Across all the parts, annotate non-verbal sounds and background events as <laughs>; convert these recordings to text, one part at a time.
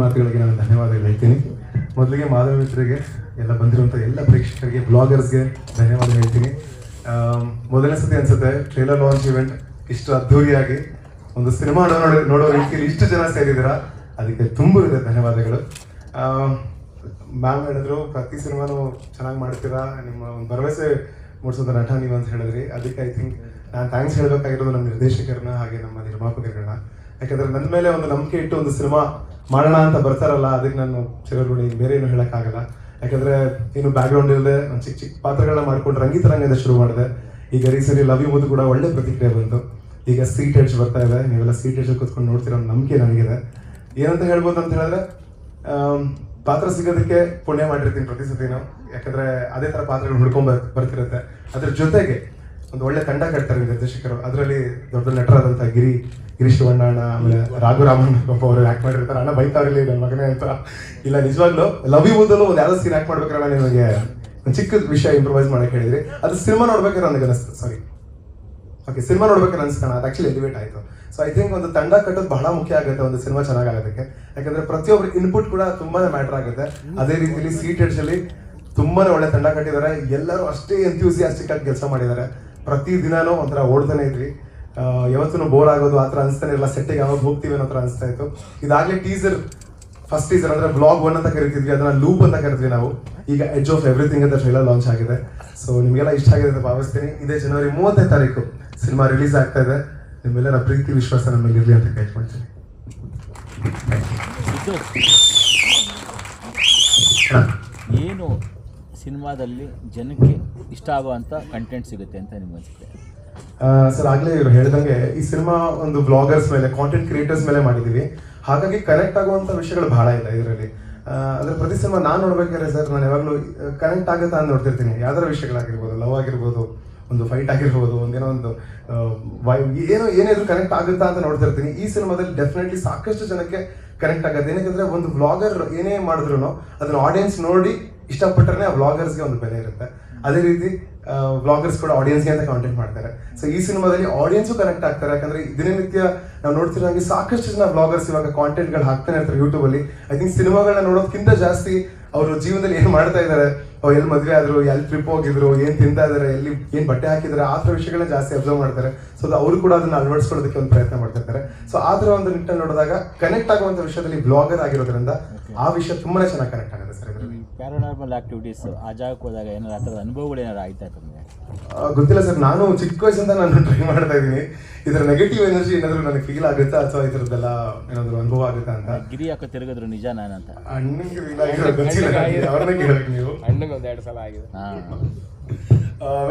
ಮಾತುಗಳಿಗೆ ನಾನು ಧನ್ಯವಾದಗಳು ಹೇಳ್ತೀನಿ. ಮೊದಲಿಗೆ ಮಾಧವ ಮಿತ್ರರಿಗೆ ಎಲ್ಲ ಬಂದಿರುವಂಥ ಎಲ್ಲ ಪ್ರೇಕ್ಷಕರಿಗೆ ಬ್ಲಾಗರ್ಸ್ಗೆ ಧನ್ಯವಾದ ಹೇಳ್ತೀನಿ. ಮೊದಲನೇ ಸತಿ ಅನ್ಸುತ್ತೆ ಟ್ರೇಲರ್ ಲಾಂಚ್ ಇವೆಂಟ್ ಇಷ್ಟು ಅದ್ಧೂರಿಯಾಗಿ ಒಂದು ಸಿನಿಮಾ ನೋಡೋ ನೋಡೋ ರೀತಿಯಲ್ಲಿ ಇಷ್ಟು ಜನ ಸೇರಿದ್ದೀರಾ? ಅದಕ್ಕೆ ತುಂಬ ಇದೆ ಧನ್ಯವಾದಗಳು ಮ್ಯಾಮ್ ಹೇಳಿದ್ರು, ಪ್ರತಿ ಸಿನಿಮಾನು ಚೆನ್ನಾಗಿ ಮಾಡ್ತೀರಾ? ನಿಮ್ಮ ಒಂದು ಭರವಸೆ ಮೂಡಿಸೋದ ನಟ ನೀವು ಅಂತ ಹೇಳಿದ್ರಿ. ಅದಕ್ಕೆ ಐ ಥಿಂಕ್ ನಾನು ಥ್ಯಾಂಕ್ಸ್ ಹೇಳಬೇಕಾಗಿರೋದು ನಮ್ಮ ನಿರ್ದೇಶಕರನ್ನ ಹಾಗೆ ನಮ್ಮ ನಿರ್ಮಾಪಕರುಗಳನ್ನ ಯಾಕಂದ್ರೆ ನನ್ನ ಮೇಲೆ ಒಂದು ನಂಬಿಕೆ ಇಟ್ಟು ಒಂದು ಸಿನಿಮಾ ಮಾಡೋಣ ಅಂತ ಬರ್ತಾರಲ್ಲ, ಅದಕ್ಕೆ ನಾನು ಚಿರಗುಣಿ ಬೇರೆ ಏನು ಹೇಳೋಕ್ಕಾಗಲ್ಲ. ಯಾಕಂದ್ರೆ ಏನು ಬ್ಯಾಕ್ಗ್ರೌಂಡ್ ಇಲ್ಲದೆ ನಾನು ಚಿಕ್ಕ ಚಿಕ್ಕ ಪಾತ್ರಗಳನ್ನ ಮಾಡ್ಕೊಂಡು ರಂಗಿತರಂಗದಿಂದ ಶುರು ಮಾಡಿದೆ. ಈಗ ರೀಸೆಂಟ್ಲಿ ಲವ್ ಯು ಮುದ್ದು ಕೂಡ ಒಳ್ಳೆ ಪ್ರತಿಕ್ರಿಯೆ ಬಂತು. ಈಗ ಸೀಟ್ ಎಡ್ಜ್ ಬರ್ತಾ ಇದೆ, ನೀವೆಲ್ಲ ಸೀಟ್ ಎಡ್ಜ್ ಕೂತ್ಕೊಂಡು ನೋಡ್ತಿರೋ ನಂಬಿಕೆ ನನಗಿದೆ. ಏನಂತ ಹೇಳ್ಬೋದು ಅಂತ ಹೇಳಿದ್ರೆ ಪಾತ್ರ ಸಿಗೋದಕ್ಕೆ ಪುಣ್ಯ ಮಾಡಿರ್ತೀನಿ ಪ್ರತಿ ಸತಿನೂ. ಯಾಕಂದ್ರೆ ಅದೇ ತರ ಪಾತ್ರಗಳು ಹುಡ್ಕೊಂಡ್ ಬರ್- ಬರ್ತಿರುತ್ತೆ. ಅದ್ರ ಜೊತೆಗೆ ಒಂದು ಒಳ್ಳೆ ತಂಡ ಕಟ್ತಾರೆ ನಿರ್ದೇಶಕರು. ಅದರಲ್ಲಿ ದೊಡ್ಡ ನಟರಾದಂತಹ ಗಿರಿ ಗಿರೀಶ್ ಅಣ್ಣ ಆಮೇಲೆ ರಾಘುರಾಮಣ್ಣ ಅವರು ಆಕ್ಟ್ ಮಾಡಿರ್ತಾರೆ. ಅಣ್ಣ ಬೈತಾರಲ್ಲಿ ನನ್ನ ಮಗನೇ ಅಂತ. ಇಲ್ಲ ನಿಜವಾಗ್ಲೂ ಲವ್ ಯು ಒಂದು ಯಾವ್ದು ಸೀನ್ ಆಕ್ಟ್ ಮಾಡ್ಬೇಕಾದ್ರೆ ನಿಮಗೆ ಒಂದು ಚಿಕ್ಕ ವಿಷಯ ಇಂಪ್ರೂವೈಸ್ ಮಾಡಕ್ ಹೇಳಿದ್ರಿ. ಅದು ಸಿನಿಮಾ ನೋಡ್ಬೇಕಾದ್ರೆ ನನಗೆ ಅನಿಸ್ತು. ಸಾರಿ ಓಕೆ ಸಿನಿಮಾ ನೋಡ್ಬೇಕಾದ್ರೆ ಅನ್ಸ್ಕೋಣ ಅದು ಆಕ್ಚುಲಿ ಎಲಿವೇಟ್ ಆಯ್ತು. ಸೊ ಐ ಥಿಂಕ್ ಒಂದು ತಂಡ ಕಟ್ಟೋದು ಬಹಳ ಮುಖ್ಯ ಆಗುತ್ತೆ ಒಂದು ಸಿನಿಮಾ ಚೆನ್ನಾಗಾಗೋದಕ್ಕೆ. ಯಾಕಂದ್ರೆ ಪ್ರತಿಯೊಬ್ಬರ ಇನ್ಪುಟ್ ಕೂಡ ತುಂಬಾನೇ ಮ್ಯಾಟರ್ ಆಗುತ್ತೆ. ಅದೇ ರೀತಿಯಲ್ಲಿ ಸೀಟ್ ಅಲ್ಲಿ ತುಂಬಾನೇ ಒಳ್ಳೆ ತಂಡ ಕಟ್ಟಿದ್ದಾರೆ. ಎಲ್ಲರೂ ಅಷ್ಟೇ ಎಂಥ್ಯೂಸಿಯಾಸ್ಟಿಕ್ ಆಗಿ ಕೆಲಸ ಮಾಡಿದ್ದಾರೆ. ಪ್ರತಿ ದಿನಾನೂ ಒಂಥರ ಓಡ್ತಾನೆ ಇದ್ವಿ. ಯಾವತ್ತೂ ಬೋರ್ ಆಗೋದು ಆ ಥರ ಅನಿಸ್ತಾನೆ ಇರಲ್ಲ ಸೆಟ್ಟಿಗೆ ಯಾವಾಗ ಹೋಗ್ತೀವಿ ಅನ್ನೋ ಥರ ಅನಿಸ್ತಾ ಇತ್ತು. ಇದಾಗಲೇ ಟೀಸರ್ ಫಸ್ಟ್ ಟೀಸರ್ ಅಂದರೆ ಬ್ಲಾಗ್ ಒನ್ ಅಂತ ಕರಿತಿದ್ವಿ, ಅದನ್ನ ಲೂಪ್ ಅಂತ ಕರಿದ್ವಿ ನಾವು. ಈಗ ಎಜ್ ಆಫ್ ಎವ್ರಿಥಿಂಗ್ ಅಂತ ಟ್ರೈಲರ್ ಲಾಂಚ್ ಆಗಿದೆ. ಸೊ ನಿಮಗೆಲ್ಲ ಇಷ್ಟ ಆಗಿದೆ ಅಂತ ಭಾವಿಸ್ತೀನಿ. ಇದೇ ಜನವರಿ ಮೂವತ್ತನೇ ತಾರೀಕು ಸಿನಿಮಾ ರಿಲೀಸ್ ಆಗ್ತಾ ಇದೆ. ನಿಮ್ಮೆಲ್ಲರ ಪ್ರೀತಿ, ವಿಶ್ವಾಸ ನಮ್ಮ ಮೇಲೆ ಇರಲಿ ಅಂತ ಕೇಳ್ಕೊಳ್ತೀನಿ ಏನು? ಸಿನಿಮಾದಲ್ಲಿ ಜನಕ್ಕೆ ಇಷ್ಟ ಆಗುವಂಥ ಕಂಟೆಂಟ್ ಸಿಗುತ್ತೆ ಅಂತ ನಿಮ್ಗೆ ಅನ್ಸುತ್ತೆ? ಸರ್, ಆಗ್ಲೇ ಇವರು ಹೇಳ್ದಂಗೆ ಈ ಸಿನಿಮಾ ಒಂದು ಬ್ಲಾಗರ್ಸ್ ಮೇಲೆ ಕಾಂಟೆಂಟ್ ಕ್ರಿಯೇಟರ್ಸ್ ಮೇಲೆ ಮಾಡಿದೀವಿ. ಹಾಗಾಗಿ ಕನೆಕ್ಟ್ ಆಗುವಂತ ವಿಷಯಗಳು ಬಹಳ ಇದೆ ಇದರಲ್ಲಿ. ಅಂದ್ರೆ ಪ್ರತಿ ಸಿನಿಮಾ ನಾನು ನೋಡ್ಬೇಕಾದ್ರೆ ಸರ್, ನಾನು ಯಾವಾಗಲೂ ಕನೆಕ್ಟ್ ಆಗುತ್ತಾ ನೋಡ್ತಿರ್ತೀನಿ. ಯಾವ್ದಾರ ವಿಷಯಗಳಾಗಿರ್ಬೋದು ಲವ್ ಆಗಿರ್ಬೋದು ಒಂದು ಫೈಟ್ ಆಗಿರ್ಬೋದು, ಒಂದೇನೋ ಒಂದು ವೈ- ಏನೋ, ಏನಾದ್ರು ಕನೆಕ್ಟ್ ಆಗುತ್ತಾ ಅಂತ ನೋಡ್ತಿರ್ತೀನಿ ಈ ಸಿನಿಮಾದಲ್ಲಿ ಡೆಫಿನೆಟ್ಲಿ ಸಾಕಷ್ಟು ಜನಕ್ಕೆ ಕನೆಕ್ಟ್ ಆಗುತ್ತೆ. ಏನಕ್ಕೆ ಒಂದು ವ್ಲಾಗರ್ ಏನೇ ಮಾಡಿದ್ರು ಅದನ್ನ ಆಡಿಯನ್ಸ್ ನೋಡಿ ಇಷ್ಟಪಟ್ಟರೆ ಆ ವ್ಲಾಗರ್ಸ್ಗೆ ಒಂದು ಬೆಲೆ ಇರುತ್ತೆ. ಅದೇ ರೀತಿ ವ್ಲಾಗರ್ಸ್ ಕೂಡ ಆಡಿಯನ್ಸ್ಗೆ ಅಂತ ಕಾಂಟೆಂಟ್ ಮಾಡ್ತಾರೆ. ಸೊ ಈ ಸಿನಿಮಾದಲ್ಲಿ ಆಡಿಯನ್ಸು ಕನೆಕ್ಟ್ ಆಗ್ತಾರೆ. ಯಾಕಂದ್ರೆ ದಿನನಿತ್ಯ ನಾವು ನೋಡ್ತಿರೋಂಗೆ ಸಾಕಷ್ಟು ಜನ ವ್ಲಾಗರ್ಸ್ ಇವಾಗ ಕಾಂಟೆಂಟ್ಗಳು ಹಾಕ್ತಾನೆ ಇರ್ತಾರೆ ಯೂಟ್ಯೂಬಲ್ಲಿ ಐ ಥಿಂಕ್ ಸಿನಿಮಾಗಳನ್ನ ನೋಡೋದಕ್ಕಿಂತ ಜಾಸ್ತಿ ಅವರು ಜೀವನದಲ್ಲಿ ಏನು ಮಾಡ್ತಾ ಇದ್ದಾರೆ ಅವ್ರು ಎಲ್ಲಿ ಮದುವೆ ಆದ್ರು ಎಲ್ಲಿ ಟ್ರಿಪ್ ಹೋಗಿದ್ರು ಏನ್ ತಿಂತಾ ಇದಾರೆ ಎಲ್ಲಿ ಏನ್ ಬಟ್ಟೆ ಹಾಕಿದ್ರೆ ಆ ತರ ವಿಷಯಗಳನ್ನ ಜಾಸ್ತಿ ಅಬ್ಸರ್ವ್ ಮಾಡ್ತಾರೆ. ಸೊ ಅವರು ಕೂಡ ಅದನ್ನ ಅಳವಡಿಸ್ಕೊಳ್ಳೋದಕ್ಕೆ ಒಂದು ಪ್ರಯತ್ನ ಮಾಡ್ತಿರ್ತಾರೆ. ಸೊ ಆ ಥರ ಒಂದು ನಿಟ್ಟಲ್ಲಿ ನೋಡಿದಾಗ ಕನೆಕ್ಟ್ ಆಗುವಂತ ವಿಷಯದಲ್ಲಿ ಬ್ಲಾಗರ್ ಆಗಿರೋದ್ರಿಂದ ಆ ವಿಷಯ ತುಂಬಾನೇ ಚೆನ್ನಾಗಿ ಕನೆಕ್ಟ್ ಆಗುತ್ತೆ ಸರ್ ಇದರಲ್ಲಿ. ಪ್ಯಾರಾನಾರ್ಮಲ್ ಆಕ್ಟಿವಿಟೀಸ್ ಆ ಜಾಗಕ್ಕೆ ಹೋದಾಗ ಏನಾದ್ರು ಆ ಥರದ ಅನುಭವಗಳು ಏನಾರು ಆಯ್ತಾ ನಿಮಗೆ ಗೊತ್ತಿಲ್ಲ ಸರ್. ನಾನು ಚಿಕ್ಕ ವಯಸ್ಸಿಂದ ನಾನು ಟ್ರೈ ಮಾಡ್ತಾ ಇದ್ದೀನಿ. ಇದರ ನೆಗೆಟಿವ್ ಎನರ್ಜಿ ಏನಾದ್ರೂ ನನಗೆ ಫೀಲ್ ಆಗುತ್ತಾ ಅಥವಾ ಈ ಥರದ್ದೆಲ್ಲ ಏನಾದ್ರು ಅನುಭವ ಆಗುತ್ತಾ ಅಂತ? ಗಿರಿ ಹಾಕೋ ತಿರುಗಿದ್ರು ನಿಜ ನಾನಂತ ಅಣ್ಣಂಗೆ ಗೊತ್ತಿಲ್ಲ. ಅವ್ರನ್ನೇ ಕೇಳಬೇಕು ನೀವು. ಅಣ್ಣಂಗೆ ಒಂದ್ ಎರಡು ಸಲ ಆಗಿದೆ.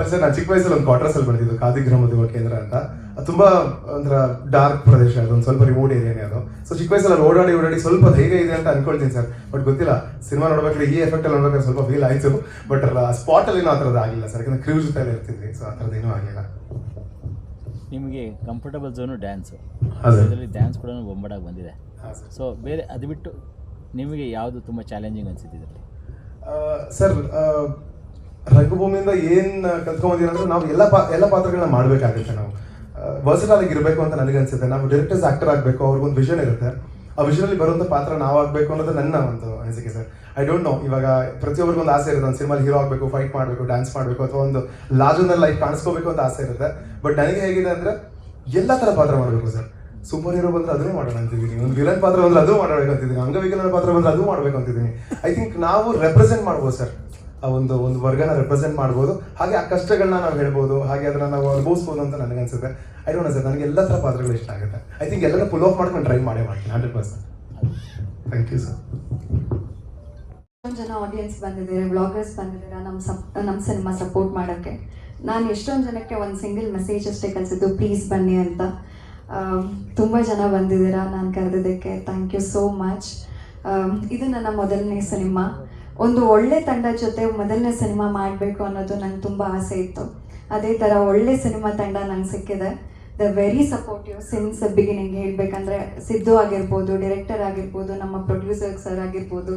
ಸರ್ ನಾನು ಚಿಕ್ಕ ವಯಸ್ಸಲ್ಲಿ ಒಂದು ಕ್ವಾರ್ಟರ್ಸ್ ಅಲ್ಲಿ ಬರ್ತಿದ್ದು ಖಾದಿಗ್ರಾಮ ಯುವ ಕೇಂದ್ರ ಅಂತ. ಅದು ತುಂಬಾ ಒಂಥರ ಡಾರ್ಕ್ ಪ್ರದೇಶ ಅದು ಒಂದು ಸ್ವಲ್ಪ ರಿಮೋಟ್ ಏರಿಯಾ ಅದು. ಸೊ ಚಿಕ್ಕ ವಯಸ್ಸಲ್ಲಿ ಅಲ್ಲಿ ಓಡಾಡಿ ಓಡಾಡಿ ಸ್ವಲ್ಪ ಧೈರ್ಯ ಇದೆ ಅಂತ ಅನ್ಕೊಳ್ತೀನಿ ಸರ್. ಬಟ್ ಗೊತ್ತಿಲ್ಲ ಸಿನಿಮಾ ನೋಡ್ಬೇಕಾದ್ರೆ ಈ ಎಫೆಕ್ಟ್ ಅಲ್ಲಿ ನೋಡ್ಬೇಕಾದ್ರೆ ಸ್ವಲ್ಪ ಫೀಲ್ ಆಯ್ತು. ಬಟ್ ಸ್ಪಾಟ್ ಅಲ್ಲಿ ಏನೋ ಆ ಥರದ್ದು ಆಗಿಲ್ಲ ಸರ್. ಯಾಕಂದ್ರೆ ಕ್ರೂಸ್ ಜೊತೆ ಇರ್ತಿದ್ವಿ ಸೊ ಆ ಥರದ್ದು ಏನೂ ಆಗಿಲ್ಲ. ನಿಮಗೆ ಕಂಫರ್ಟಬಲ್ ಝೋನು ಡ್ಯಾನ್ಸ್ ಅದರಲ್ಲಿ ಡ್ಯಾನ್ಸ್ ಕೂಡ ಬೊಂಬಡಾಗಿ ಬಂದಿದೆ. ಹಾಂ ಸರ್. ಸೊ ಬೇರೆ ಅದು ಬಿಟ್ಟು ನಿಮಗೆ ಯಾವುದು ತುಂಬ ಚಾಲೆಂಜಿಂಗ್ ಅನಿಸಿದೆ ಇದರಲ್ಲಿ? ಸರ್ ರಂಗಭೂಮಿಯಿಂದ ಏನು ಕಲ್ತ್ಕೊಂಬಂದಿರ ಅಂದ್ರೆ ನಾವು ಎಲ್ಲ ಪಾ, ಎಲ್ಲ ಪಾತ್ರಗಳನ್ನ ಮಾಡಬೇಕಾಗುತ್ತೆ ನಾವು. ವರ್ಸಟಲ್ ಆಗಿ ಇರಬೇಕು ಅಂತ ನನಗೆ ಅನ್ಸುತ್ತೆ ನಾವು ಡೈರೆಕ್ಟರ್ಸ್ ಆಕ್ಟರ್ ಆಗಬೇಕು, ಅವ್ರಿಗೊಂದು ವಿಷನ್ ಇರುತ್ತೆ. ಆ ವಿಷನ್ ಅಲ್ಲಿ ಬರುವಂತ ಪಾತ್ರ ನಾವಾಗಬೇಕು ಅನ್ನೋದು ನನ್ನ ಒಂದು ಅನಿಸಿಕೆ ಸರ್. ಐ ಡೋಂಟ್ ನೋ ಇವಾಗ ಪ್ರತಿಯೊಬ್ಬರಿಗೂ ಒಂದು ಆಸೆ ಇರುತ್ತೆ. ಒಂದು ಸಿನಿಮಾಲಿ ಹೀರೋ ಆಗಬೇಕು ಫೈಟ್ ಮಾಡಬೇಕು ಡ್ಯಾನ್ಸ್ ಮಾಡಬೇಕು ಅಥವಾ ಒಂದು ಲಾಜ್ ಲೈಫ್ ಕಾಣಿಸ್ಕೋಬೇಕು ಅಂತ ಆಸೆ ಇರುತ್ತೆ. ಬಟ್ ನನಗೆ ಹೇಗಿದೆ ಅಂದ್ರೆ ಎಲ್ಲ ತರ ಪಾತ್ರ ಮಾಡಬೇಕು ಸರ್. ಸೂಪರ್ ಹೀರೋ ಬಂದ್ರೆ ಅದನ್ನೇ ಮಾಡೋಣ ಅಂತಿದ್ದೀನಿ. ಒಂದು ವಿಲನ್ ಪಾತ್ರ ಬಂದ್ರೆ ಅದು ಮಾಡಬೇಕಂತಿದ್ದೀನಿ ಅಂಗವಿಕಲನ ಪಾತ್ರ ಬಂದ್ರೆ ಅದು ಮಾಡಬೇಕು ಅಂತಿದ್ದೀನಿ. ಐ ಥಿಂಕ್ ನಾವು ರೆಪ್ರೆಸೆಂಟ್ ಮಾಡ್ಬೋದು ಸರ್ ಆ ಒಂದು ಒಂದು ವರ್ಗನ ರೆಪ್ರೆಸೆಂಟ್ ಮಾಡ್ಬೋದು. ಹಾಗೆ ಆ ಕಷ್ಟಗಳನ್ನ ನಾವು ಹೇಳ್ಬೋದು. ಹಾಗೆ ಅದನ್ನ ನಾವು ಅನುಭವಿಸ್ಬೋದು ಅಂತ ನನಗೆ ಅನ್ಸುತ್ತೆ ಐ ಡೋಂಟ್ ಸರ್ ನನಗೆ ಎಲ್ಲ ಥರ ಪಾತ್ರಗಳು ಇಷ್ಟ ಆಗುತ್ತೆ. ಐ ಥಿಂಕ್ ಎಲ್ಲರೂ ಪುಲ್ ಆಫ್ ಮಾಡ್ಕೊಂಡು ಟ್ರೈ ಮಾಡೇ ಮಾಡ್ತೀನಿ. Hundred percent thank you sir ಎಷ್ಟೊಂದು ಜನ ಆಡಿಯನ್ಸ್ ಬಂದಿದ್ದೀರಾ ವ್ಲಾಗರ್ಸ್ ಬಂದಿದ್ದೀರಾ ನಮ್ಮ ಸಪ್ ನಮ್ಮ ಸಿನಿಮಾ ಸಪೋರ್ಟ್ ಮಾಡೋಕ್ಕೆ? ನಾನು ಎಷ್ಟೊಂದು ಜನಕ್ಕೆ ಒಂದು ಸಿಂಗಲ್ ಮೆಸೇಜ್ ಅಷ್ಟೇ ಕಲಿಸಿದ್ದು ಪ್ಲೀಸ್ ಬನ್ನಿ ಅಂತ. ತುಂಬ ಜನ ಬಂದಿದ್ದೀರಾ ನಾನು ಕರೆದಿದ್ದಕ್ಕೆ. ಥ್ಯಾಂಕ್ ಯು ಸೋ ಮಚ್ ಇದು ನನ್ನ ಮೊದಲನೇ ಸಿನಿಮಾ. ಒಂದು ಒಳ್ಳೆ ತಂಡ ಜೊತೆ ಮೊದಲನೇ ಸಿನಿಮಾ ಮಾಡಬೇಕು ಅನ್ನೋದು ನಂಗೆ ತುಂಬ ಆಸೆ ಇತ್ತು. ಅದೇ ಥರ ಒಳ್ಳೆ ಸಿನಿಮಾ ತಂಡ ನಂಗೆ ಸಿಕ್ಕಿದೆ. The very supportive since beginning ಹೇಳಬೇಕಂದ್ರೆ ಸಿದ್ದು ಆಗಿರ್ಬೋದು ಡೈರೆಕ್ಟರ್ ಆಗಿರ್ಬೋದು, ನಮ್ಮ ಪ್ರೊಡ್ಯೂಸರ್ ಸರ್ ಆಗಿರ್ಬೋದು.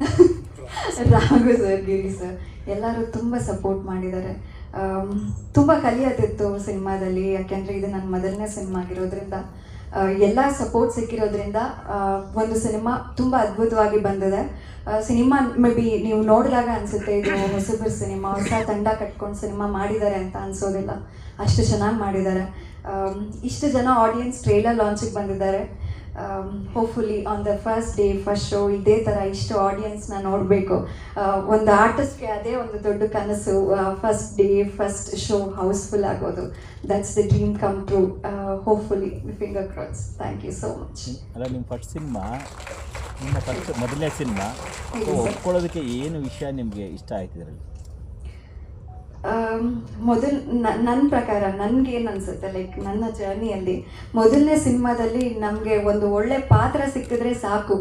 <laughs> ರಾಘು ಸರ್ ಗಿರಿ ಸರ್ ಎಲ್ಲರೂ ತುಂಬ ಸಪೋರ್ಟ್ ಮಾಡಿದ್ದಾರೆ. ತುಂಬ ಕಲಿಯೋದಿತ್ತು ಸಿನಿಮಾದಲ್ಲಿ, ಯಾಕೆಂದರೆ ಇದು ನನ್ನ ಮೊದಲನೇ ಸಿನಿಮಾ ಆಗಿರೋದ್ರಿಂದ. ಎಲ್ಲ ಸಪೋರ್ಟ್ ಸಿಕ್ಕಿರೋದ್ರಿಂದ ಒಂದು ಸಿನಿಮಾ ತುಂಬ ಅದ್ಭುತವಾಗಿ ಬಂದಿದೆ. ಸಿನಿಮಾ ಮೇ ಬಿ ನೀವು ನೋಡಿದಾಗ ಅನಿಸುತ್ತೆ, ಇದು ಹೊಸಬ್ರ ಸಿನಿಮಾ, ಹೊಸ ತಂಡ ಕಟ್ಕೊಂಡು ಸಿನಿಮಾ ಮಾಡಿದ್ದಾರೆ ಅಂತ ಅನಿಸೋದಿಲ್ಲ. ಅಷ್ಟು ಚೆನ್ನಾಗಿ ಮಾಡಿದ್ದಾರೆ. ಇಷ್ಟು ಜನ ಆಡಿಯನ್ಸ್ ಟ್ರೇಲರ್ ಲಾಂಚಿಗೆ ಬಂದಿದ್ದಾರೆ. Hopefully on the first day first show ಇದೇ ಥರ ಇಷ್ಟು ಆಡಿಯನ್ಸ್ನ ನೋಡಬೇಕು. ಒಂದು ಆರ್ಟಿಸ್ಟ್ಗೆ ಅದೇ ಒಂದು ದೊಡ್ಡ ಕನಸು first day first show housefull ಆಗೋದು. That's the dream come true hopefully finger cross thank you so much ಅಲ್ಲ ನಿಮ್ಮ ಫಸ್ಟ್ ಸಿನಿಮಾ ನಿಮ್ಮ ಫಸ್ಟ್ ಮೊದಲನೇ ಸಿನಿಮಾ. ಒಪ್ಕೊಳ್ಳೋದಕ್ಕೆ ಏನು ವಿಷಯ ನಿಮಗೆ ಇಷ್ಟ ಆಯ್ತು ಇದರಲ್ಲಿ? ಮೊದಲ್ ನನ್ನ ಪ್ರಕಾರ ನನಗೇನು ಅನ್ಸುತ್ತೆ ಲೈಕ್ ನನ್ನ ಜರ್ನಿಯಲ್ಲಿ ಮೊದಲನೇ ಸಿನಿಮಾದಲ್ಲಿ ನಮಗೆ ಒಂದು ಒಳ್ಳೆ ಪಾತ್ರ ಸಿಕ್ಕಿದ್ರೆ ಸಾಕು.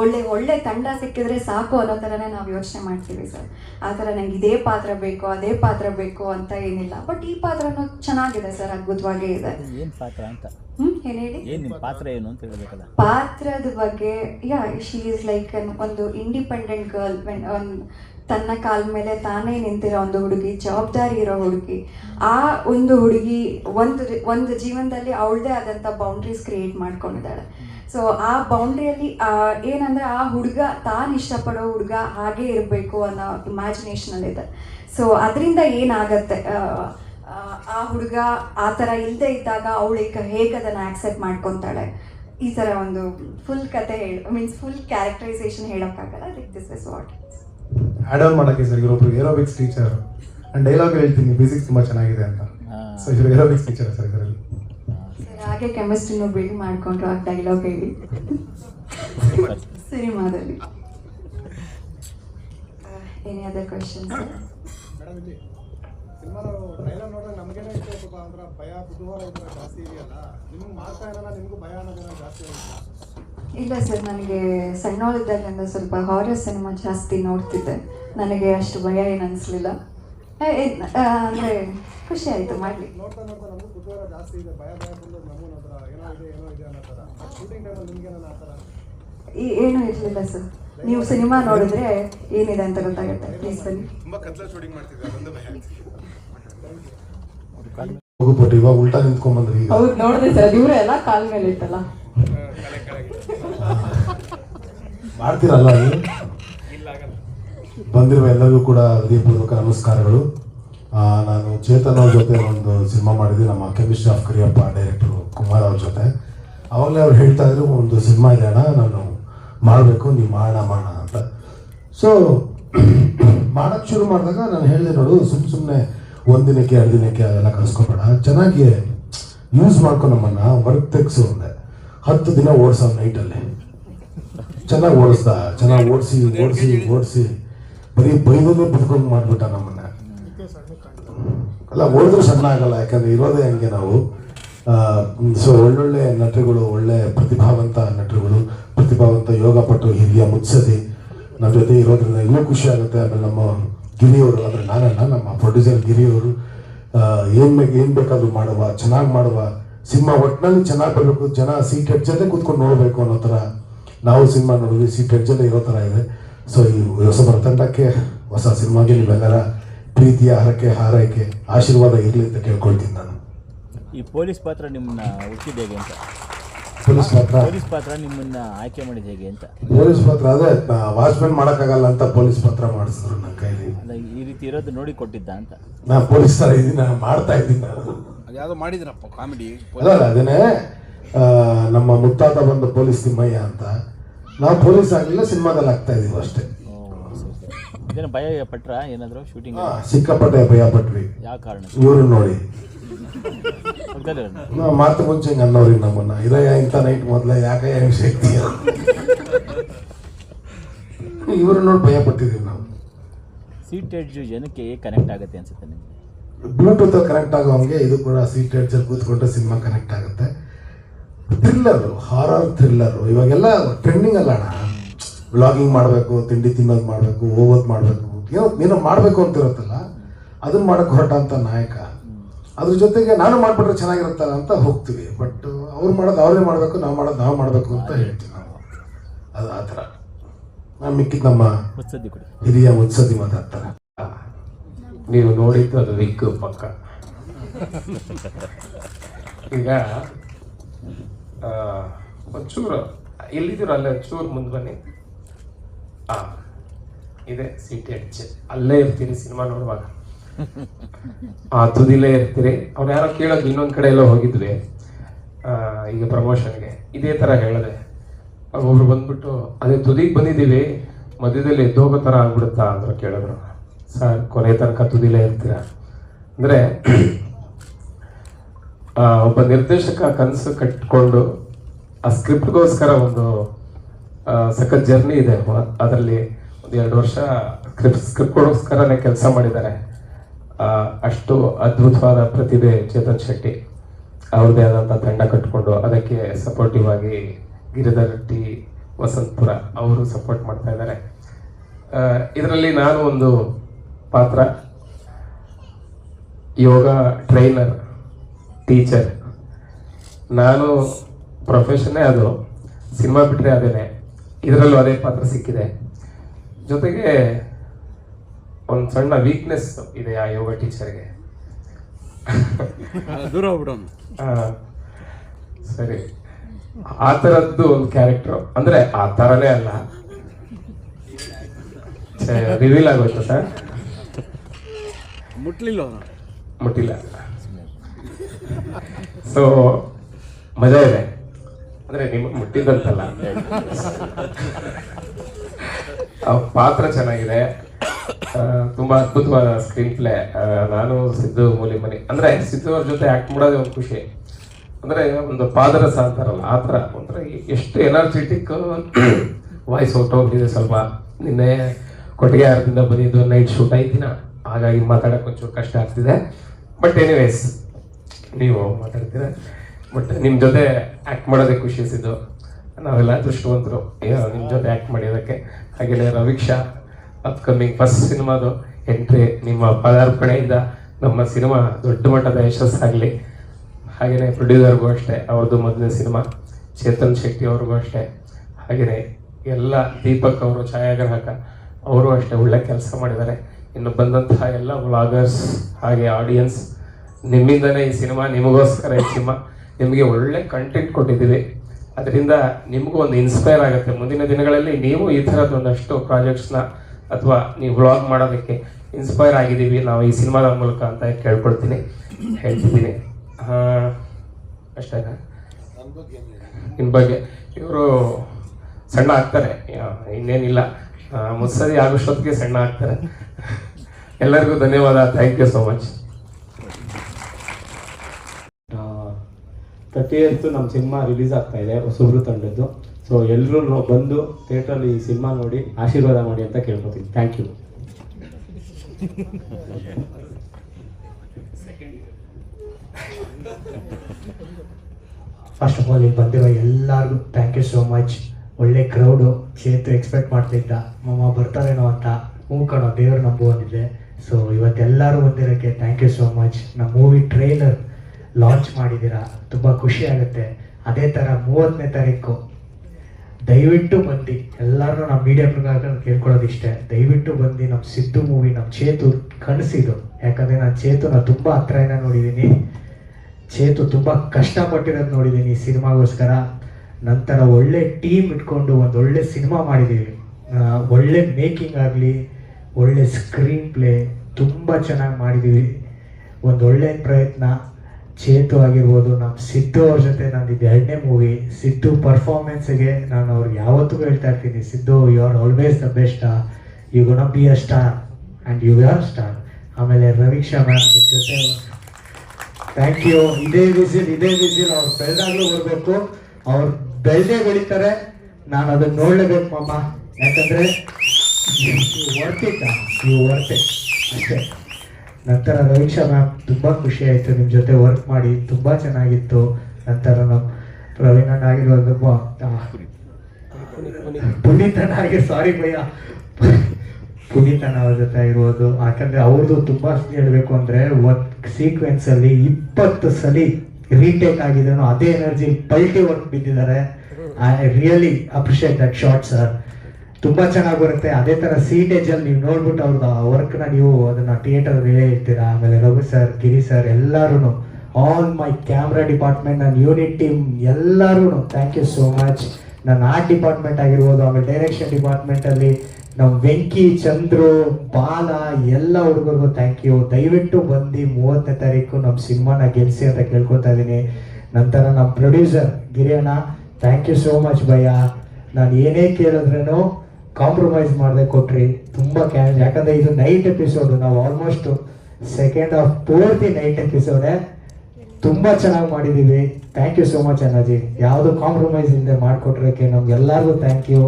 ಒಳ್ಳೆ ಒಳ್ಳೆ ತಂಡ ಸಿಕ್ಕಿದ್ರೆ ಸಾಕು ಅನ್ನೋ ಥರನೇ ನಾವು ಯೋಚನೆ ಮಾಡ್ತೀವಿ ಸರ್. ಆ ಥರ ನಂಗೆ ಇದೇ ಪಾತ್ರ ಬೇಕು ಅದೇ ಪಾತ್ರ ಬೇಕು ಅಂತ ಏನಿಲ್ಲ. ಬಟ್ ಈ ಪಾತ್ರನೂ ಚೆನ್ನಾಗಿದೆ ಸರ್ ಅದ್ಭುತವಾಗೇ ಇದೆ. ಏನು ಪಾತ್ರ ಅಂತ? ಏನು ಹೇಳಿ? ಏನು ನಿಮ್ಮ ಪಾತ್ರ ಏನು ಅಂತ ಹೇಳ್ಬೇಕಲ್ಲ? ಪಾತ್ರದ ಬಗ್ಗೆ ಯಾ ಶಿ ಇಸ್ ಲೈಕ್ ಒಂದು ಇಂಡಿಪೆಂಡೆಂಟ್ ಗರ್ಲ್ ಒಂದು ತನ್ನ ಕಾಲ ಮೇಲೆ ತಾನೇ ನಿಂತಿರೋ ಒಂದು ಹುಡುಗಿ ಜವಾಬ್ದಾರಿ ಇರೋ ಹುಡುಗಿ ಆ ಒಂದು ಹುಡುಗಿ ಒಂದು ಒಂದು ಜೀವನದಲ್ಲಿ ಅವಳದೇ ಆದಂಥ ಬೌಂಡ್ರೀಸ್ ಕ್ರಿಯೇಟ್ ಮಾಡ್ಕೊಂಡಿದ್ದಾಳೆ. ಸೊ ಆ ಬೌಂಡ್ರಿಯಲ್ಲಿ ಏನಂದ್ರೆ ಆ ಹುಡುಗ ತಾನು ಇಷ್ಟಪಡೋ ಹುಡುಗ ಹಾಗೆ ಇರಬೇಕು ಅನ್ನೋ ಇಮ್ಯಾಜಿನೇಷನ್ ಇದೆ. ಸೊ ಅದರಿಂದ ಏನಾಗತ್ತೆ? ಆ, ಹುಡುಗ ಆ ಥರ ಇಲ್ಲದೆ ಇದ್ದಾಗ ಅವಳು ಹೇಗೆ ಅದನ್ನು ಆಕ್ಸೆಪ್ಟ್ ಮಾಡ್ಕೊತಾಳೆ? ಈ ಥರ ಒಂದು ಫುಲ್ ಕತೆ ಹೇಳಿ ಮೀನ್ಸ್ ಫುಲ್ ಕ್ಯಾರೆಕ್ಟರೈಸೇಷನ್ ಹೇಳೋಕ್ಕಾಗಲ್ಲ? Like this is what add on ಮಾಡೋಕ್ಕೆ ಸರ್ ಇವರೊಬ್ರು ಏರೋಬಿಕ್ಸ್ ಟೀಚರ್ ಅಂಡ್ ಡೈಲಾಗ್ ಹೇಳ್ತೀನಿ ಫಿಸಿಕ್ಸ್ ತುಂಬಾ ಚೆನ್ನಾಗಿದೆ ಅಂತ. ಸೊ ಇವರು ಏರೋಬಿಕ್ಸ್ ಟೀಚರ್ ಸರ್ ಇದರಲ್ಲಿ. ಸರ್ ಹಾಗೆ ಕೆಮಿಸ್ಟ್ರಿನ ಬಿಲ್ಡ್ ಮಾಡ್ಕೊಂಡ್ರು ಆ ಡೈಲಾಗ್ ಹೇಳಿ. ಸಿನಿಮಾದಲ್ಲಿ ಎನಿ ಅದರ್ ಕ್ವಶನ್ಸ್ ಭಯ ಕುತೂಹಲ ಜಾಸ್ತಿ ಇದೆಯಲ್ಲ. ನಿಮ್ಗೆ ಮಾಡ್ತಾ ಇರಲ್ಲ ನಿಮಗೂ ಭಯ ಅನ್ನೋದೇನೋ ಜಾಸ್ತಿ ಆಗುತ್ತೆ. ಇಲ್ಲ ಸರ್ ನನಗೆ ಸಣ್ಣವಳಿದ್ದಾಗಲಿಂದ ಸ್ವಲ್ಪ ಹಾರರ್ ಸಿನಿಮಾ ಜಾಸ್ತಿ ನೋಡ್ತಿದ್ದೆ. ನನಗೆ ಅಷ್ಟು ಭಯ ಏನು ಅನಿಸ್ಲಿಲ್ಲ. ಅಂದರೆ ಖುಷಿ ಆಯಿತು ಮಾಡಲಿ. ನೋಡ್ತಾ ನೋಡ್ತಾ ನಮಗೂ ಕುತೂಹಲ ಜಾಸ್ತಿ ಇದೆ. ಭಯ ಭಯ ಬಂದು ಏನೋ ಇರಲಿಲ್ಲ ಸರ್. ನೀವು ಸಿನಿಮಾ ನೋಡಿದ್ರೆ ಏನಿದೆ ಅಂತ ಗೊತ್ತಾಗುತ್ತೆ. ಪ್ಲೀಸ್ ಬನ್ನಿ. ತುಂಬ ಕತ್ಲ ಶೂಟಿಂಗ್ ಮಾಡ್ತಿದ್ದಾರೆ ಒಂದು ಭಯ. ಹೋಗ್ಬಿಟ್ಟು ಇವಾಗ ಉಲ್ಟಾ ನಿಂತ್ಕೊಂಡ್ಬಂದ್ರಿ ಬಂದ್ರಿ ಹೌದು ನೋಡಿದೆ ಸರ್ ಇವರೇ ಎಲ್ಲ ಕಾಲ್ ಮೇಲೆ ಇತ್ತಲ್ಲ ಮಾಡ್ತೀರಲ್ಲ ಬಂದಿರುವ ಎಲ್ಲರಿಗೂ ಕೂಡ ಹೃದಯಪೂರ್ವಕ ನಮಸ್ಕಾರಗಳು. ನಾನು ಚೇತನ್ ಅವ್ರ ಜೊತೆ ಒಂದು ಸಿನಿಮಾ ಮಾಡಿದ್ದೆ ನಮ್ಮ chemistry of Kariyappa director Kumar ಅವ್ರ ಜೊತೆ. ಅವಾಗಲೇ ಅವ್ರು ಹೇಳ್ತಾ ಇದ್ರು ಒಂದು ಸಿನಿಮಾ ಇದೆ ಅಣ್ಣ ನಾನು ಮಾಡಬೇಕು ನೀವು ಮಾಡೋಣ ಮಾಡೋಣ ಅಂತ. ಸೊ <clears throat> ಮಾಡೋಕ್ಕೆ ಶುರು ಮಾಡಿದಾಗ ನಾನು ಹೇಳಿದೆ ನೋಡು ಸುಮ್ಮ ಸುಮ್ಮನೆ ಒಂದು ದಿನಕ್ಕೆ ಎರಡು ದಿನಕ್ಕೆ ಅದೆಲ್ಲ ಕಳ್ಸ್ಕೊಬೇಡ. ಚೆನ್ನಾಗಿ ಯೂಸ್ ಮಾಡ್ಕೊ ನಮ್ಮನ್ನ ವರ್ಕ್ ತೆಗ್ಸು ಅಂದೆ. ಹತ್ತು ದಿನ ಓಡಿಸೋ ನೈಟಲ್ಲಿ ಚೆನ್ನಾಗಿ ಓಡಿಸ್ದ ಚೆನ್ನಾಗಿ ಓಡಿಸಿ ಓಡಿಸಿ ಓಡಿಸಿ. ಬರೀ ಬೈದಲ್ಲೇ ಬಿಟ್ಕೊಂಡು ಮಾಡಿಬಿಟ್ಟ ನಮ್ಮನ್ನ. ಅಲ್ಲ, ಓಡಿದ್ರು ಸಣ್ಣ ಆಗಲ್ಲ, ಯಾಕಂದ್ರೆ ಇರೋದೇ ಹಂಗೆ ನಾವು. ಸೊ ಒಳ್ಳೊಳ್ಳೆ ನಟರುಗಳು, ಒಳ್ಳೆ ಪ್ರತಿಭಾವಂತ ನಟರುಗಳು, ಪ್ರತಿಭಾವಂತ ಯೋಗ ಪಟ್ಟು ಹಿರಿಯ ಮುತ್ಸದಿ ನಮ್ಮ ಜೊತೆ ಇರೋದ್ರಿಂದ ಇನ್ನೂ ಖುಷಿ ಆಗುತ್ತೆ. ಆಮೇಲೆ ನಮ್ಮ ಗಿರಿಯವರು, ಅಂದರೆ ನಾನಲ್ಲ ನಮ್ಮ ಪ್ರೊಡ್ಯೂಸರ್ ಗಿರಿಯವರು ಏನು ಬೇಕು, ಏನು ಬೇಕಾದ್ರೂ ಮಾಡುವ, ಚೆನ್ನಾಗಿ ಮಾಡುವ, ಸಿನಿಮಾ ಒಟ್ಟಿನಲ್ಲಿ ಚೆನ್ನಾಗಿ ಬರಬೇಕು, ಜನ ಸೀಟ್ ಜೊತೆ ಕೂತ್ಕೊಂಡು ನೋಡಬೇಕು ಅನ್ನೋ ಥರ ನಾವು ಸಿನಿಮಾ ನೋಡಿದ್ವಿ ಸಿ ಹೆಡ್ಜಲ್ಲೇ ಇರೋ ಥರ ಇದೆ. ಸೊ ಈ ಹೊಸಬರ ತಂಡಕ್ಕೆ ಹೊಸ ಸಿನಿಮಾಗೆ ನೀವೆಲ್ಲರ ಪ್ರೀತಿಯ ಹರಕೆ ಹಾರೈಕೆ ಆಶೀರ್ವಾದ ಇರಲಿ ಅಂತ ಕೇಳ್ಕೊಳ್ತೀನಿ ನಾನು. ಈ ಪೊಲೀಸ್ ಪಾತ್ರ ನಿಮ್ಮನ್ನ ಹುಟ್ಟಿದ ಹೇಗೆ ಅಂತ? ಪೊಲೀಸ್ ಪಾತ್ರ? ಪೊಲೀಸ್ ಪಾತ್ರ ನಿಮ್ಮನ್ನ ಆಯ್ಕೆ ಮಾಡಿದ ಹೇಗೆ ಅಂತ? ಪೊಲೀಸ್ ಪಾತ್ರ ಅದೇ ವಾಚ್ಮೆನ್ ಮಾಡೋಕ್ಕಾಗಲ್ಲ ಅಂತ ಪೊಲೀಸ್ ಪಾತ್ರ ಮಾಡಿಸಿದ್ರು ನನ್ನ ಕೈಲಿ. ಅಲ್ಲ ಈ ರೀತಿ ಇರೋದು ನೋಡಿ ಕೊಟ್ಟಿದ್ದ ಅಂತ? ನಾ ಪೊಲೀಸ್ ಥರ ಇದ್ದೀನಿ ನಾನು ಮಾಡ್ತಾ ಇದ್ದೀನಿ ನಾನು. ಅದ್ಯಾವುದೋ ಮಾಡಿದ್ರಪ್ಪ ಕಾಮಿಡಿ ಅಲ್ಲ ಅಲ್ಲ, ಅದೇನೆ ನಮ್ಮ ಮುತ್ತಾತ ಬಂದ ಪೊಲೀಸ್ ತಿಮ್ಮಯ್ಯ ಅಂತ ನಾವು ಪೊಲೀಸ್ ಆಗಿಲ್ಲ ಸಿನಿಮಾದಲ್ಲಿ ಆಗ್ತಾ ಇದೀವಿ ಅಷ್ಟೇ. ಇದೇನು ಭಯ ಪಟ್ರ? ಏನಾದರೂ ಶೂಟಿಂಗ್ ಹಾ, ಸಿಕ್ಕಾಪಟ್ಟೆ ಭಯ ಪಟ್ವಿ. ಯಾವ ಕಾರಣ? ಇವ್ರನ್ನ ನೋಡಿ. ನಾವು ಮಾತು ಮುಂಚೆ ಹಿಂಗೆ ಅನ್ನೋರಿಗೆ ನಮ್ಮನ್ನ. ಇದಯ್ಯ ಇಂಥ ನೈಟ್ ಮೊದಲೇ ಯಾಕೆ ಹೆಂಗ್ ಶಕ್ತಿ? ಇವ್ರನ್ನ ನೋಡಿ ಭಯ ಪಟ್ಟಿದ್ದೀವಿ ನಾವು. ಸೀಟ್ ಎಡ್ಜು ಜನಕ್ಕೆ ಕನೆಕ್ಟ್ ಆಗುತ್ತೆ ಅನ್ಸುತ್ತೆ ನಿಮಗೆ? ಬ್ಲೂಟೂತ್ ಕನೆಕ್ಟ್ ಆಗೋ ಹಂಗೆ ಇದು ಕೂಡ ಸೀಟ್ ಹೆಡ್ಜಲ್ಲಿ ಕೂತ್ಕೊಂಡ್ರೆ ಸಿನಿಮಾ ಕನೆಕ್ಟ್ ಆಗುತ್ತೆ. Thriller horror thriller. ಇವಾಗೆಲ್ಲ ಟ್ರೆಂಡಿಂಗ್ ಅಲ್ಲ ಅಣ್ಣ. ವ್ಲಾಗಿಂಗ್ ಮಾಡಬೇಕು ತಿಂಡಿ ತಿನ್ನೋದು ಮಾಡಬೇಕು ಹೋಗೋದು ಮಾಡಬೇಕು. ಏನೋ ಏನೋ ಮಾಡಬೇಕು ಅಂತ ಇರುತ್ತಲ್ಲ ಅದನ್ನ ಮಾಡಕ್ಕೆ ಹೊರಟ ಅಂತ ನಾಯಕ. ಅದ್ರ ಜೊತೆಗೆ ನಾನು ಮಾಡಿಬಿಟ್ರೆ ಚೆನ್ನಾಗಿರುತ್ತಲ್ಲ ಅಂತ ಹೋಗ್ತೀವಿ. ಬಟ್ ಅವ್ರು ಮಾಡೋದು ಅವರೇ ಮಾಡಬೇಕು ನಾವು ಮಾಡೋದು ನಾವು ಮಾಡಬೇಕು ಅಂತ ಹೇಳ್ತೀವಿ ನಾವು. ಅದು ಆ ಥರ. ನಾನು ಮಿಕ್ಕಿದ ನಮ್ಮ ಹಿರಿಯ ಮುತ್ಸದಿ ಮಾತಾಡ್ತಾರೆ ನೀವು ನೋಡಿದ್ದು ಅದು ವಿಗ್ ಪಕ್ಕ. <laughs> ಈಗ ಒಂಚೂರು, ಎಲ್ಲಿದ್ದೀರೋ ಅಲ್ಲೇ ಒಂಚೂರು ಮುಂದೆ ಬನ್ನಿ. ಆ, ಇದೆ ಸಿಟಿ ಎಡ್ಜ್ ಅಲ್ಲೇ ಇರ್ತೀರಿ ಸಿನಿಮಾ ನೋಡುವಾಗ. ಆ ತುದಿಲೇ ಇರ್ತೀರಿ. ಅವ್ರು ಯಾರೋ ಕೇಳೋದು ಇನ್ನೊಂದು ಕಡೆ ಎಲ್ಲ ಹೋಗಿದ್ವಿ. ಈಗ ಪ್ರಮೋಷನ್ಗೆ ಇದೇ ಥರ ಹೇಳಿದೆ. ಒಬ್ರು ಬಂದ್ಬಿಟ್ಟು, ಅದೇ ತುದಿಗೆ ಬಂದಿದ್ದೀವಿ, ಮಧ್ಯದಲ್ಲಿ ಎದ್ದೋಗೋ ಥರ ಆಗ್ಬಿಡುತ್ತಾ ಅಂದ್ರು ಕೇಳಿದ್ರು. ಸರ್, ಕೊನೆ ತನಕ ತುದಿಲೇ ಇರ್ತೀರಾ? ಅಂದರೆ ಒಬ್ಬ ನಿರ್ದೇಶಕ ಕನಸು ಕಟ್ಕೊಂಡು ಆ ಸ್ಕ್ರಿಪ್ಟ್ಗೋಸ್ಕರ ಒಂದು ಸಖತ್ ಜರ್ನಿ ಇದೆ. ಅದರಲ್ಲಿ ಒಂದು ಎರಡು ವರ್ಷ ಸ್ಕ್ರಿಪ್ಟ್, ಸ್ಕ್ರಿಪ್ಟ್ಗೋಸ್ಕರನೇ ಕೆಲಸ ಮಾಡಿದ್ದಾರೆ. ಅಷ್ಟು ಅದ್ಭುತವಾದ ಪ್ರತಿಭೆ ಚೇತನ್ ಶೆಟ್ಟಿ ಅವ್ರದ್ದೇ ಆದಂಥ ತಂಡ ಕಟ್ಕೊಂಡು ಅದಕ್ಕೆ ಸಪೋರ್ಟಿವ್ ಆಗಿ ಗಿರಿಧರ್ ಟಿ ವಸಂತಪುರ ಅವರು ಸಪೋರ್ಟ್ ಮಾಡ್ತಾ ಇದ್ದಾರೆ. ಇದರಲ್ಲಿ ನಾನು ಒಂದು ಪಾತ್ರ. ಯೋಗ ಟ್ರೈನರ್ ಟೀಚರ್ ನಾನು ಪ್ರೊಫೆಷನ್ನೇ ಅದು ಸಿನಿಮಾ ಬಿಟ್ಟರೆ ಅದೇನೆ. ಇದರಲ್ಲೂ ಅದೇ ಪಾತ್ರ ಸಿಕ್ಕಿದೆ. ಜೊತೆಗೆ ಒಂದು ಸಣ್ಣ ವೀಕ್ನೆಸ್ ಇದೆ ಆ ಯೋಗ ಟೀಚರ್ಗೆ <laughs> ದೂರ ಸರಿ. ಆ ಥರದ್ದು ಒಂದು ಕ್ಯಾರೆಕ್ಟ್ರು ಅಂದರೆ ಆ ಥರನೇ ಅಲ್ಲ. ರಿವೀಲ್ ಆಗೋಯ್ತು ಸರ್? ಮುಟ್ಲಿಲ್ಲ ಮುಟ್ಟಿಲ್ಲ. ಸೊ ಮಜಾ ಇದೆ. ಅಂದರೆ ನಿಮಗೆ ಮುಟ್ಟಿದ್ದಂತಲ್ಲ ಆ ಪಾತ್ರ ಚೆನ್ನಾಗಿದೆ. ತುಂಬಾ ಅದ್ಭುತವಾದ ಸ್ಕ್ರೀನ್ ಪ್ಲೇ ನಾನು ಸಿದ್ದು ಮೂಲಿಮನಿ. ಅಂದ್ರೆ ಸಿದ್ದು ಅವ್ರ ಜೊತೆ ಆಕ್ಟ್ ಮಾಡೋದೇ ಒಂದು ಖುಷಿ. ಅಂದ್ರೆ ಒಂದು ಪಾದರಸ ಅಂತಾರಲ್ಲ ಆ ಥರ. ಅಂದ್ರೆ ಎಷ್ಟು ಎನರ್ಜೆಟಿಕ್ ವಾಯ್ಸ್ ಹೊಟ್ಟೋಗಿದೆ ಸ್ವಲ್ಪ. ನಿನ್ನೆ ಕೊಟ್ಟಿಗೆ ಆರದಿಂದ ಬಂದಿದ್ದು ನೈಟ್ ಶೂಟ್ ಐದಿನ ಹಾಗಾಗಿ ಮಾತಾಡಕ್ಕೆ ಒಂಚೂರು ಕಷ್ಟ ಆಗ್ತಿದೆ. ಬಟ್ ಎನಿವೇಸ್ ನೀವು ಮಾತಾಡ್ತೀರ? ಬಟ್ ನಿಮ್ಮ ಜೊತೆ ಆ್ಯಕ್ಟ್ ಮಾಡೋದೇ ಖುಷಿ ಸಿದ್ದು ನಾವೆಲ್ಲ ಅದೃಷ್ಟವಂತರು ನಿಮ್ಮ ಜೊತೆ ಆ್ಯಕ್ಟ್ ಮಾಡಿರೋದಕ್ಕೆ ಹಾಗೆಯೇ ರವೀಕ್ಷಾ ಅಪ್ಕಮಿಂಗ್ ಫಸ್ಟ್ ಸಿನಿಮಾದು ಎಂಟ್ರಿ ನಿಮ್ಮ ಪದಾರ್ಪಣೆಯಿಂದ ನಮ್ಮ ಸಿನಿಮಾ ದೊಡ್ಡ ಮಟ್ಟದ ಯಶಸ್ಸಾಗಲಿ. ಹಾಗೆಯೇ ಪ್ರೊಡ್ಯೂಸರ್ಗೂ ಅಷ್ಟೇ, ಅವ್ರದ್ದು ಮೊದಲನೇ ಸಿನಿಮಾ, ಚೇತನ್ ಶೆಟ್ಟಿ ಅವ್ರಿಗೂ ಅಷ್ಟೇ. ಹಾಗೆಯೇ ಎಲ್ಲ ದೀಪಕ್ ಅವರು, ಛಾಯಾಗ್ರಾಹಕ ಅವರು ಅಷ್ಟೇ ಒಳ್ಳೆ ಕೆಲಸ ಮಾಡಿದ್ದಾರೆ. ಇನ್ನು ಬಂದಂತಹ ಎಲ್ಲ ವ್ಲಾಗರ್ಸ್ ಹಾಗೆ ಆಡಿಯನ್ಸ್ ನಿಮ್ಮಿಂದನೇ ಈ ಸಿನಿಮಾ ನಿಮಗೋಸ್ಕರ ಈ ಸಿನಿಮಾ ನಿಮಗೆ ಒಳ್ಳೆ ಕಂಟೆಂಟ್ ಕೊಟ್ಟಿದ್ದೀವಿ. ಅದರಿಂದ ನಿಮಗೂ ಒಂದು ಇನ್ಸ್ಪೈರ್ ಆಗುತ್ತೆ. ಮುಂದಿನ ದಿನಗಳಲ್ಲಿ ನೀವು ಈ ಥರದ ಒಂದಷ್ಟು ಪ್ರಾಜೆಕ್ಟ್ಸ್ನ ಅಥವಾ ನೀವು ವ್ಲಾಗ್ ಮಾಡೋದಕ್ಕೆ ಇನ್ಸ್ಪೈರ್ ಆಗಿದ್ದೀವಿ. ನಾವು ಈ ಸಿನಿಮಾದ ಮೂಲಕ ಅಂತ ಕೇಳ್ಕೊಳ್ತೀನಿ. ಹೇಳ್ತಿದ್ದೀನಿ. ಆ, ಅಷ್ಟೇನಾ ಇನ್ ಬಗ್ಗೆ. ಇವರು ಸಣ್ಣ ಆಗ್ತಾರೆ. ಇನ್ನೇನಿಲ್ಲ. ಮುತ್ಸರಿ ಆಗೋಷ್ಟೊತ್ತಿಗೆ ಸಣ್ಣ ಆಗ್ತಾರೆ. ಎಲ್ಲರಿಗೂ ಧನ್ಯವಾದ. Thank you so much thirtieth ನಮ್ಮ ಸಿನಿಮಾ ರಿಲೀಸ್ ಆಗ್ತಾ ಇದೆ, ಹೊಸಬ್ರು ತಂಡದ್ದು ಸೊ ಎಲ್ಲರೂ ಬಂದು ಥಿಯೇಟ್ರಲ್ಲಿ ಈ ಸಿನಿಮಾ ನೋಡಿ ಆಶೀರ್ವಾದ ಮಾಡಿ ಅಂತ ಕೇಳ್ಕೊತೀನಿ. Thank you first of all ಇಲ್ಲಿ ಬಂದಿರೋ ಎಲ್ಲರಿಗೂ ಥ್ಯಾಂಕ್ ಯು ಸೋ ಮಚ್ ಒಳ್ಳೆ ಕ್ರೌಡು ಚೇತು ಎಕ್ಸ್ಪೆಕ್ಟ್ ಮಾಡ್ತಿದ್ದ. ಮಮ್ಮ ಬರ್ತಾರೇನೋ ಅಂತ ಹ್ಞೂ ದೇವ್ರ ನಂಬು ಅಂದಿದ್ದೆ ಸೊ ಇವತ್ತೆಲ್ಲರೂ ಬಂದಿರೋಕ್ಕೆ ಥ್ಯಾಂಕ್ ಯು ಸೋ ಮಚ್ ನಮ್ಮ ಮೂವಿ ಟ್ರೈಲರ್ ಲಾಂಚ್ ಮಾಡಿದ್ದೀರಾ? ತುಂಬ ಖುಷಿ ಆಗುತ್ತೆ. ಅದೇ ಥರ ಮೂವತ್ತನೇ ತಾರೀಕು. ದಯವಿಟ್ಟು ಬಂದು ಎಲ್ಲರೂ ನಮ್ಮ ಮೀಡಿಯಾ ಕೇಳ್ಕೊಳ್ಳೋದು ಇಷ್ಟೇ ದಯವಿಟ್ಟು ಬಂದು ನಮ್ಮ ಸಿದ್ದು ಮೂವಿ ನಮ್ಮ ಚೇತು ಕನಸಿದು ಯಾಕಂದರೆ ನಾನು ಚೇತುನ ತುಂಬ ಹತ್ರನ ನೋಡಿದ್ದೀನಿ. ಚೇತು ತುಂಬ ಕಷ್ಟಪಟ್ಟಿರೋದು ನೋಡಿದ್ದೀನಿ ಈ ಸಿನಿಮಾಗೋಸ್ಕರ. ನಂತರ ಒಳ್ಳೆ ಟೀಮ್ ಇಟ್ಕೊಂಡು ಒಂದು ಒಳ್ಳೆ ಸಿನಿಮಾ ಮಾಡಿದ್ದೀವಿ ಒಳ್ಳೆ ಮೇಕಿಂಗ್ ಆಗಲಿ, ಒಳ್ಳೆ ಸ್ಕ್ರೀನ್ ಪ್ಲೇ ತುಂಬ ಚೆನ್ನಾಗಿ ಮಾಡಿದ್ದೀವಿ ಒಂದು ಒಳ್ಳೆ ಪ್ರಯತ್ನ. ಚೇತು ಆಗಿರ್ಬೋದು ನಮ್ಮ ಸಿದ್ದು ಅವ್ರ ಜೊತೆ ಇದು ಎರಡನೇ ಮೂವಿ ಸಿದ್ದು ಪರ್ಫಾರ್ಮೆನ್ಸ್ಗೆ ನಾನು ಅವ್ರಿಗೆ ಯಾವತ್ತಿಗೂ ಹೇಳ್ತಾ ಇರ್ತೀನಿ, Siddu you are always the best you gonna be a star and you are star ಆಮೇಲೆ ರವೀಕ್ಷಾ ಮ್ಯಾಮ್ ನಿಮ್ಮ ಜೊತೆ ಥ್ಯಾಂಕ್ ಯು ಇದೇ ವಿಸಿಲ್ ಇದೇ ವಿಸಿಲ್. ಅವ್ರು ಬೆಳೆದಾಗ್ಲೂ ಬರಬೇಕು. ಅವ್ರು ಬೆಳೆದೇ ಬೆಳಿತಾರೆ. ನಾನು ಅದನ್ನ ನೋಡಲೇಬೇಕು ಮಮ್ಮ ಯಾಕಂದ್ರೆ you it you worth it ಅಷ್ಟೇ. ನಂತರ ರವೀಕ್ಷಾ ಮ್ಯಾಮ್ ತುಂಬ ಖುಷಿ ಆಯಿತು ನಿಮ್ಮ ಜೊತೆ ವರ್ಕ್ ಮಾಡಿ, ತುಂಬ ಚೆನ್ನಾಗಿತ್ತು. ನಂತರ ನಮ್ಮ ಪ್ರವೀಣ್ ಅಣ್ಣ ಸಾರಿ ಭಯ ಪುನೀತಣ್ಣ ಅವ್ರ ಜೊತೆ ಇರೋದು. ಯಾಕಂದ್ರೆ ಅವ್ರದ್ದು ತುಂಬಾ ಹೇಳ್ಬೇಕು ಅಂದ್ರೆ ವರ್ಕ್ ಸೀಕ್ವೆನ್ಸಲ್ಲಿ ಇಪ್ಪತ್ತು ಸಲ ರೀಟೇಕ್ ಆಗಿದ್ರೂ ಅದೇ ಎನರ್ಜಿ ಪಲ್ಟಿ ವರ್ಕ್ ಬಿದ್ದಿದ್ದಾರೆ. I really appreciate that shot sir ತುಂಬಾ ಚೆನ್ನಾಗಿ ಬರುತ್ತೆ. ಅದೇ ತರ ಸೀಟೇಜ್ ಅಲ್ಲಿ ನೀವು ನೋಡ್ಬಿಟ್ಟು ಅವ್ರದ್ದು ವರ್ಕ್ನ ನೀವು ಅದನ್ನ ಥಿಯೇಟರ್ ಇರ್ತೀರಾ ಆಮೇಲೆ ರಘು ಸರ್ ಗಿರಿ ಸರ್ ಎಲ್ಲಾರು ಆಲ್ ಮೈ ಕ್ಯಾಮ್ರಾ ಡಿಪಾರ್ಟ್ಮೆಂಟ್ ನನ್ನ ಯೂನಿಟ್ ಟೀಮ್ ಎಲ್ಲಾರು ಥ್ಯಾಂಕ್ ಯು ಸೋ ಮಚ್ ನನ್ನ ಆರ್ಟ್ ಡಿಪಾರ್ಟ್ಮೆಂಟ್ ಆಗಿರ್ಬೋದು, ಆಮೇಲೆ ಡೈರೆಕ್ಷನ್ ಡಿಪಾರ್ಟ್ಮೆಂಟಲ್ಲಿ ನಮ್ಮ ವೆಂಕಿ, ಚಂದ್ರು, ಬಾಲ ಎಲ್ಲ ಹುಡುಗರಿಗೂ ಥ್ಯಾಂಕ್ ಯು ದಯವಿಟ್ಟು ಬಂದು ಮೂವತ್ತನೇ ತಾರೀಕು ನಮ್ಮ ಸಿನಿಮಾನ ಗೆಲ್ಸಿ ಅಂತ ಕೇಳ್ಕೊತಾ ಇದ್ದೀನಿ ನಂತರ ನಮ್ಮ ಪ್ರೊಡ್ಯೂಸರ್ ಗಿರಿಯಣ್ಣ ಥ್ಯಾಂಕ್ ಯು ಸೋ ಮಚ್ ಭಯ್ಯ. ನಾನು ಏನೇ ಕೇಳಿದ್ರೂ ಕಾಂಪ್ರಮೈಸ್ ಮಾಡದೆ ಕೊಟ್ರಿ, ತುಂಬ ಕ್ಯಾ ಯಾಕಂದರೆ ಇದು ನೈಟ್ ಎಪಿಸೋಡು ನಾವು ಆಲ್ಮೋಸ್ಟ್ ಸೆಕೆಂಡ್ ಆಫ್ ಪೂರ್ತಿ ನೈಟ್ ಎಪಿಸೋಡ್ ತುಂಬ ಚೆನ್ನಾಗಿ ಮಾಡಿದ್ದೀವಿ ಥ್ಯಾಂಕ್ ಯು ಸೋ ಮಚ್ ಅಣ್ಣಾಜಿ. ಯಾವುದು ಕಾಂಪ್ರಮೈಸ್ ಇಲ್ಲದೆ ಮಾಡಿಕೊಟ್ರಕ್ಕೆ ನಮ್ಗೆಲ್ಲರಿಗೂ ಥ್ಯಾಂಕ್ ಯು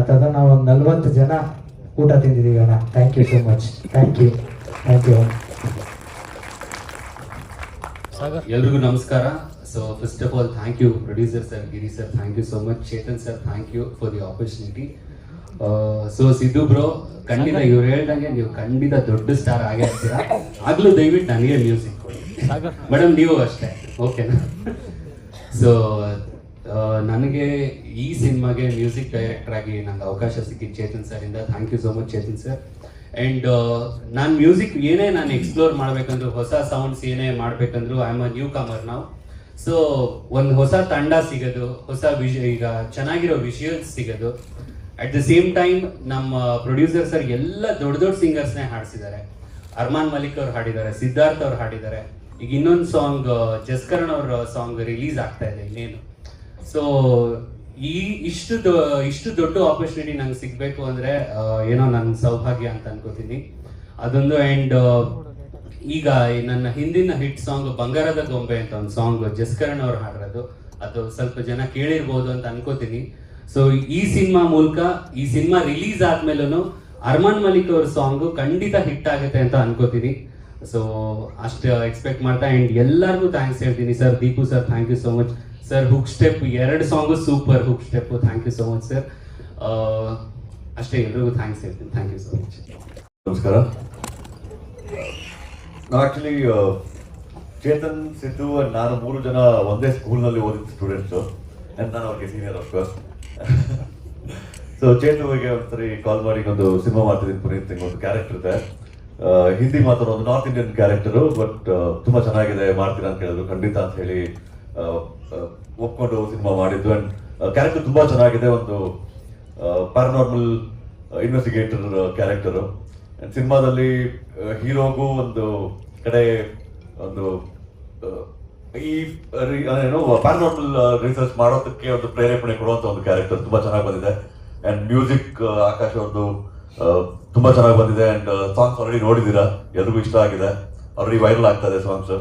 ಅಥವಾ ನಾವು ಒಂದು ನಲ್ವತ್ತು ಜನ ಊಟ ತಿಂದಿದ್ದೀವಿ ಅಣ್ಣ. Thank you so much thank you thank you ಎಲ್ರಿಗೂ ನಮಸ್ಕಾರ. So first of all thank you producer sir Giri sir thank you so much Chetan sir thank you for the opportunity so Siddu bro ಖಂಡಿತ ಇವ್ರು ಹೇಳ್ದಂಗೆ ನೀವು ಖಂಡಿತ ದೊಡ್ಡ star ಆಗೇ ಇರ್ತೀರಾ. ಆಗ್ಲೂ ದಯವಿಟ್ಟು ನನಗೆ ಮ್ಯೂಸಿಕ್ ಕೊಡಿ. ಮೇಡಮ್ ನೀವು ಅಷ್ಟೇ. ಓಕೆನಾ ಸೊ ನನಗೆ ಈ ಸಿನಿಮಾಗೆ ಮ್ಯೂಸಿಕ್ ಡೈರೆಕ್ಟರ್ ಆಗಿ ನಂಗೆ ಅವಕಾಶ ಸಿಕ್ಕಿದ್ದು ಚೇತನ್ ಸರ್ ಇಂದ. Thank you so much Chetan sir and ನಾನು ಮ್ಯೂಸಿಕ್ ಏನೇ ನಾನು ಎಕ್ಸ್ಪ್ಲೋರ್ ಮಾಡ್ಬೇಕಂದ್ರು ಹೊಸ ಸೌಂಡ್ಸ್ ಏನೇ ಮಾಡ್ಬೇಕಂದ್ರು I am a new comer ನಾವು ಸೊ ಒಂದು ಹೊಸ ತಂಡ ಸಿಗೋದು ಹೊಸ ವಿಷ ಈಗ ಚೆನ್ನಾಗಿರೋ ವಿಷುವಲ್ಸ್ ಸಿಗೋದು ಅಟ್ ದ ಸೇಮ್ ಟೈಮ್ ನಮ್ಮ ಪ್ರೊಡ್ಯೂಸರ್ ಸರ್ ಎಲ್ಲ ದೊಡ್ಡ ದೊಡ್ಡ ಸಿಂಗರ್ಸ್ನೇ ಹಾಡಿಸಿದ್ದಾರೆ. ಅರ್ಮಾನ್ ಮಲಿಕ್ ಅವ್ರು ಹಾಡಿದ್ದಾರೆ, ಸಿದ್ಧಾರ್ಥ್ ಅವ್ರು ಹಾಡಿದ್ದಾರೆ. ಈಗ ಇನ್ನೊಂದು ಸಾಂಗ್ ಜಸ್ಕರಣ್ ಅವ್ರ ಸಾಂಗ್ ರಿಲೀಸ್ ಆಗ್ತಾ ಇದೆ ಇನ್ನೇನು. ಸೊ ಈ ಇಷ್ಟು ಇಷ್ಟು ದೊಡ್ಡ ಆಪರ್ಚುನಿಟಿ ನಂಗೆ ಸಿಗ್ಬೇಕು ಅಂದ್ರೆ ಏನೋ ನನ್ನ ಸೌಭಾಗ್ಯ ಅಂತ ಅನ್ಕೋತೀನಿ. ಅದೊಂದು ಆ್ಯಂಡ್ ಈಗ ನನ್ನ ಹಿಂದಿನ ಹಿಟ್ ಸಾಂಗ್ ಬಂಗಾರದ ಗೊಂಬೆ ಅಂತ ಒಂದು ಸಾಂಗ್ ಜಸ್ಕರಣ್ ಅವ್ರು ಹಾಡಿರೋದು. ಅದು ಸ್ವಲ್ಪ ಜನ ಕೇಳಿರ್ಬೋದು ಅಂತ ಅನ್ಕೋತೀನಿ. ಸೊ ಈ ಸಿನಿಮಾ ಮೂಲಕ, ಈ ಸಿನಿಮಾ ರಿಲೀಸ್ ಆದ್ಮೇಲೂ ಅರ್ಮಾನ್ ಮಲಿಕ್ ಅವ್ರ ಸಾಂಗ್ ಖಂಡಿತ ಹಿಟ್ ಆಗುತ್ತೆ ಅಂತ ಅನ್ಕೋತೀನಿ. ಸೊ ಅಷ್ಟು ಎಕ್ಸ್ಪೆಕ್ಟ್ ಮಾಡ್ತಾ ಅಂಡ್ ಎಲ್ಲರಿಗೂ ಥ್ಯಾಂಕ್ಸ್ ಹೇಳ್ತೀನಿ sir Deepu sir thank you so much sir hook step ಎರಡು song super hook step thank you so much sir ಅಷ್ಟೇ ಎಲ್ರಿಗೂ ಥ್ಯಾಂಕ್ಸ್ ಹೇಳ್ತೀನಿ. ಥ್ಯಾಂಕ್ ಯು ಸೋ ಮಚ್ ನಮಸ್ಕಾರ. ಆಕ್ಚುಲಿ ಚೇತನ್ ಸಿದ್ದು ನಾನು ಮೂರು ಜನ ಒಂದೇ ಸ್ಕೂಲ್ನಲ್ಲಿ ಓದಿದ ಸ್ಟೂಡೆಂಟ್ಸು ಅಂಡ್ ನಾನು ಅವ್ರಿಗೆ ಸೀನಿಯರ್ ಅಫ್ಕೋರ್ಸ್ ಸೊ ಚೇತನ್ಗೆ ಒಂದ್ಸರಿ ಕಾಲ್ ಮಾಡಿ ಒಂದು ಸಿನಿಮಾ ಮಾಡ್ತಿದ್ದೀನಿ ಪುನೀತ್ ಒಂದು ಕ್ಯಾರೆಕ್ಟರ್ ಇದೆ ಹಿಂದಿ ಮಾತಾಡೋ ಒಂದು ನಾರ್ತ್ ಇಂಡಿಯನ್ ಕ್ಯಾರೆಕ್ಟರು ಬಟ್ ತುಂಬಾ ಚೆನ್ನಾಗಿದೆ ಮಾಡ್ತೀರಾ ಅಂತ ಹೇಳಿದ್ರು ಖಂಡಿತ ಅಂತ ಹೇಳಿ ಒಪ್ಕೊಂಡು ಸಿನಿಮಾ ಮಾಡಿದ್ದು ಅಂಡ್ ಕ್ಯಾರೆಕ್ಟರ್ ತುಂಬಾ ಚೆನ್ನಾಗಿದೆ ಒಂದು ಪ್ಯಾರನಾರ್ಮಲ್ ಇನ್ವೆಸ್ಟಿಗೇಟರ್ ಕ್ಯಾರೆಕ್ಟರು ಸಿನಿಮಾದಲ್ಲಿ ಹೀರೋಗೂ ಒಂದು ಕಡೆ ಒಂದು ಈ ಏನು ಪ್ಯಾರನಾರ್ಮಲ್ ರಿಸರ್ಚ್ ಮಾಡೋದಕ್ಕೆ ಒಂದು ಪ್ರೇರೇಪಣೆ ಕೊಡುವಂತ ಒಂದು ಕ್ಯಾರೆಕ್ಟರ್ ತುಂಬಾ ಚೆನ್ನಾಗಿ ಬಂದಿದೆ. ಅಂಡ್ ಮ್ಯೂಸಿಕ್ ಆಕಾಶ್ ಅವ್ರದ್ದು ತುಂಬಾ ಚೆನ್ನಾಗಿ ಬಂದಿದೆ. ಅಂಡ್ ಸಾಂಗ್ಸ್ ಆಲ್ರೆಡಿ ನೋಡಿದ್ದೀರಾ ಎಲ್ರಿಗೂ ಇಷ್ಟ ಆಗಿದೆ. ಆಲ್ರೆಡಿ ವೈರಲ್ ಆಗ್ತಾ ಇದೆ ಸಾಂಗ್ಸ್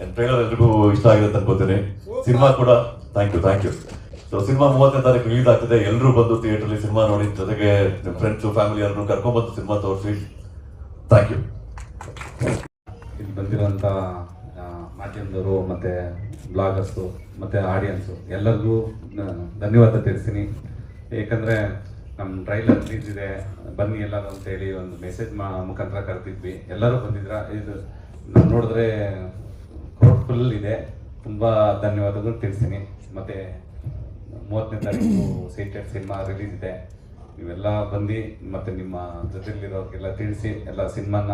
ಅಂಡ್ ಟ್ರೈಲರ್ ಎಲ್ರಿಗೂ ಇಷ್ಟ ಆಗಿದೆ ಅಂತ ಅನ್ಕೋತೀನಿ. ಸಿನಿಮಾ ಕೂಡ thank you thank you so cinema ಮೂವತ್ತನೇ ತಾರೀಕು ರಿಲೀಸ್ ಆಗ್ತದೆ. ಎಲ್ಲರೂ ಬಂದು ಥಿಯೇಟರ್ಲಿ ಸಿನಿಮಾ ನೋಡಿ, ಜೊತೆಗೆ ಫ್ರೆಂಡ್ಸು ಫ್ಯಾಮಿಲಿ ಎಲ್ಲರೂ ಕರ್ಕೊಂಡ್ಬಂದು ಸಿನಿಮಾ ತೋರಿಸಿ. ಥ್ಯಾಂಕ್ ಯು ಇಲ್ಲಿ ಬಂದಿರುವಂಥ ಮಾಧ್ಯಮದವರು, ಮತ್ತು ಬ್ಲಾಗರ್ಸು ಮತ್ತು ಆಡಿಯನ್ಸು ಎಲ್ಲರಿಗೂ ಧನ್ಯವಾದ ತಿಳಿಸ್ತೀನಿ. ಏಕೆಂದರೆ ನಮ್ಮ ಟ್ರೈಲರ್ ರಿಲೀಸ್ ಇದೆ ಬನ್ನಿ ಎಲ್ಲರೂ ಅಂತೇಳಿ ಒಂದು ಮೆಸೇಜ್ ಮಾ, ಮುಖಾಂತರ ಕರೆದಿದ್ವಿ. ಎಲ್ಲರೂ ಬಂದಿದ್ರ, ಇದು ನಾವು ನೋಡಿದ್ರೆ ಕ್ರೌಡ್ ಫುಲ್ ಇದೆ. ತುಂಬ ಧನ್ಯವಾದಗಳು ತಿಳಿಸ್ತೀನಿ. ಮತ್ತು ಮೂವತ್ತನೇ ತಾರೀಕು ಸೀಟೆಡ್ ಸಿನಿಮಾ ರಿಲೀಸ್ ಇದೆ. ನೀವೆಲ್ಲ ಬಂದು ಮತ್ತು ನಿಮ್ಮ ಜೊತೆಲಿರೋರಿಗೆಲ್ಲ ತಿಳಿಸಿ, ಎಲ್ಲ ಸಿನಿಮಾನ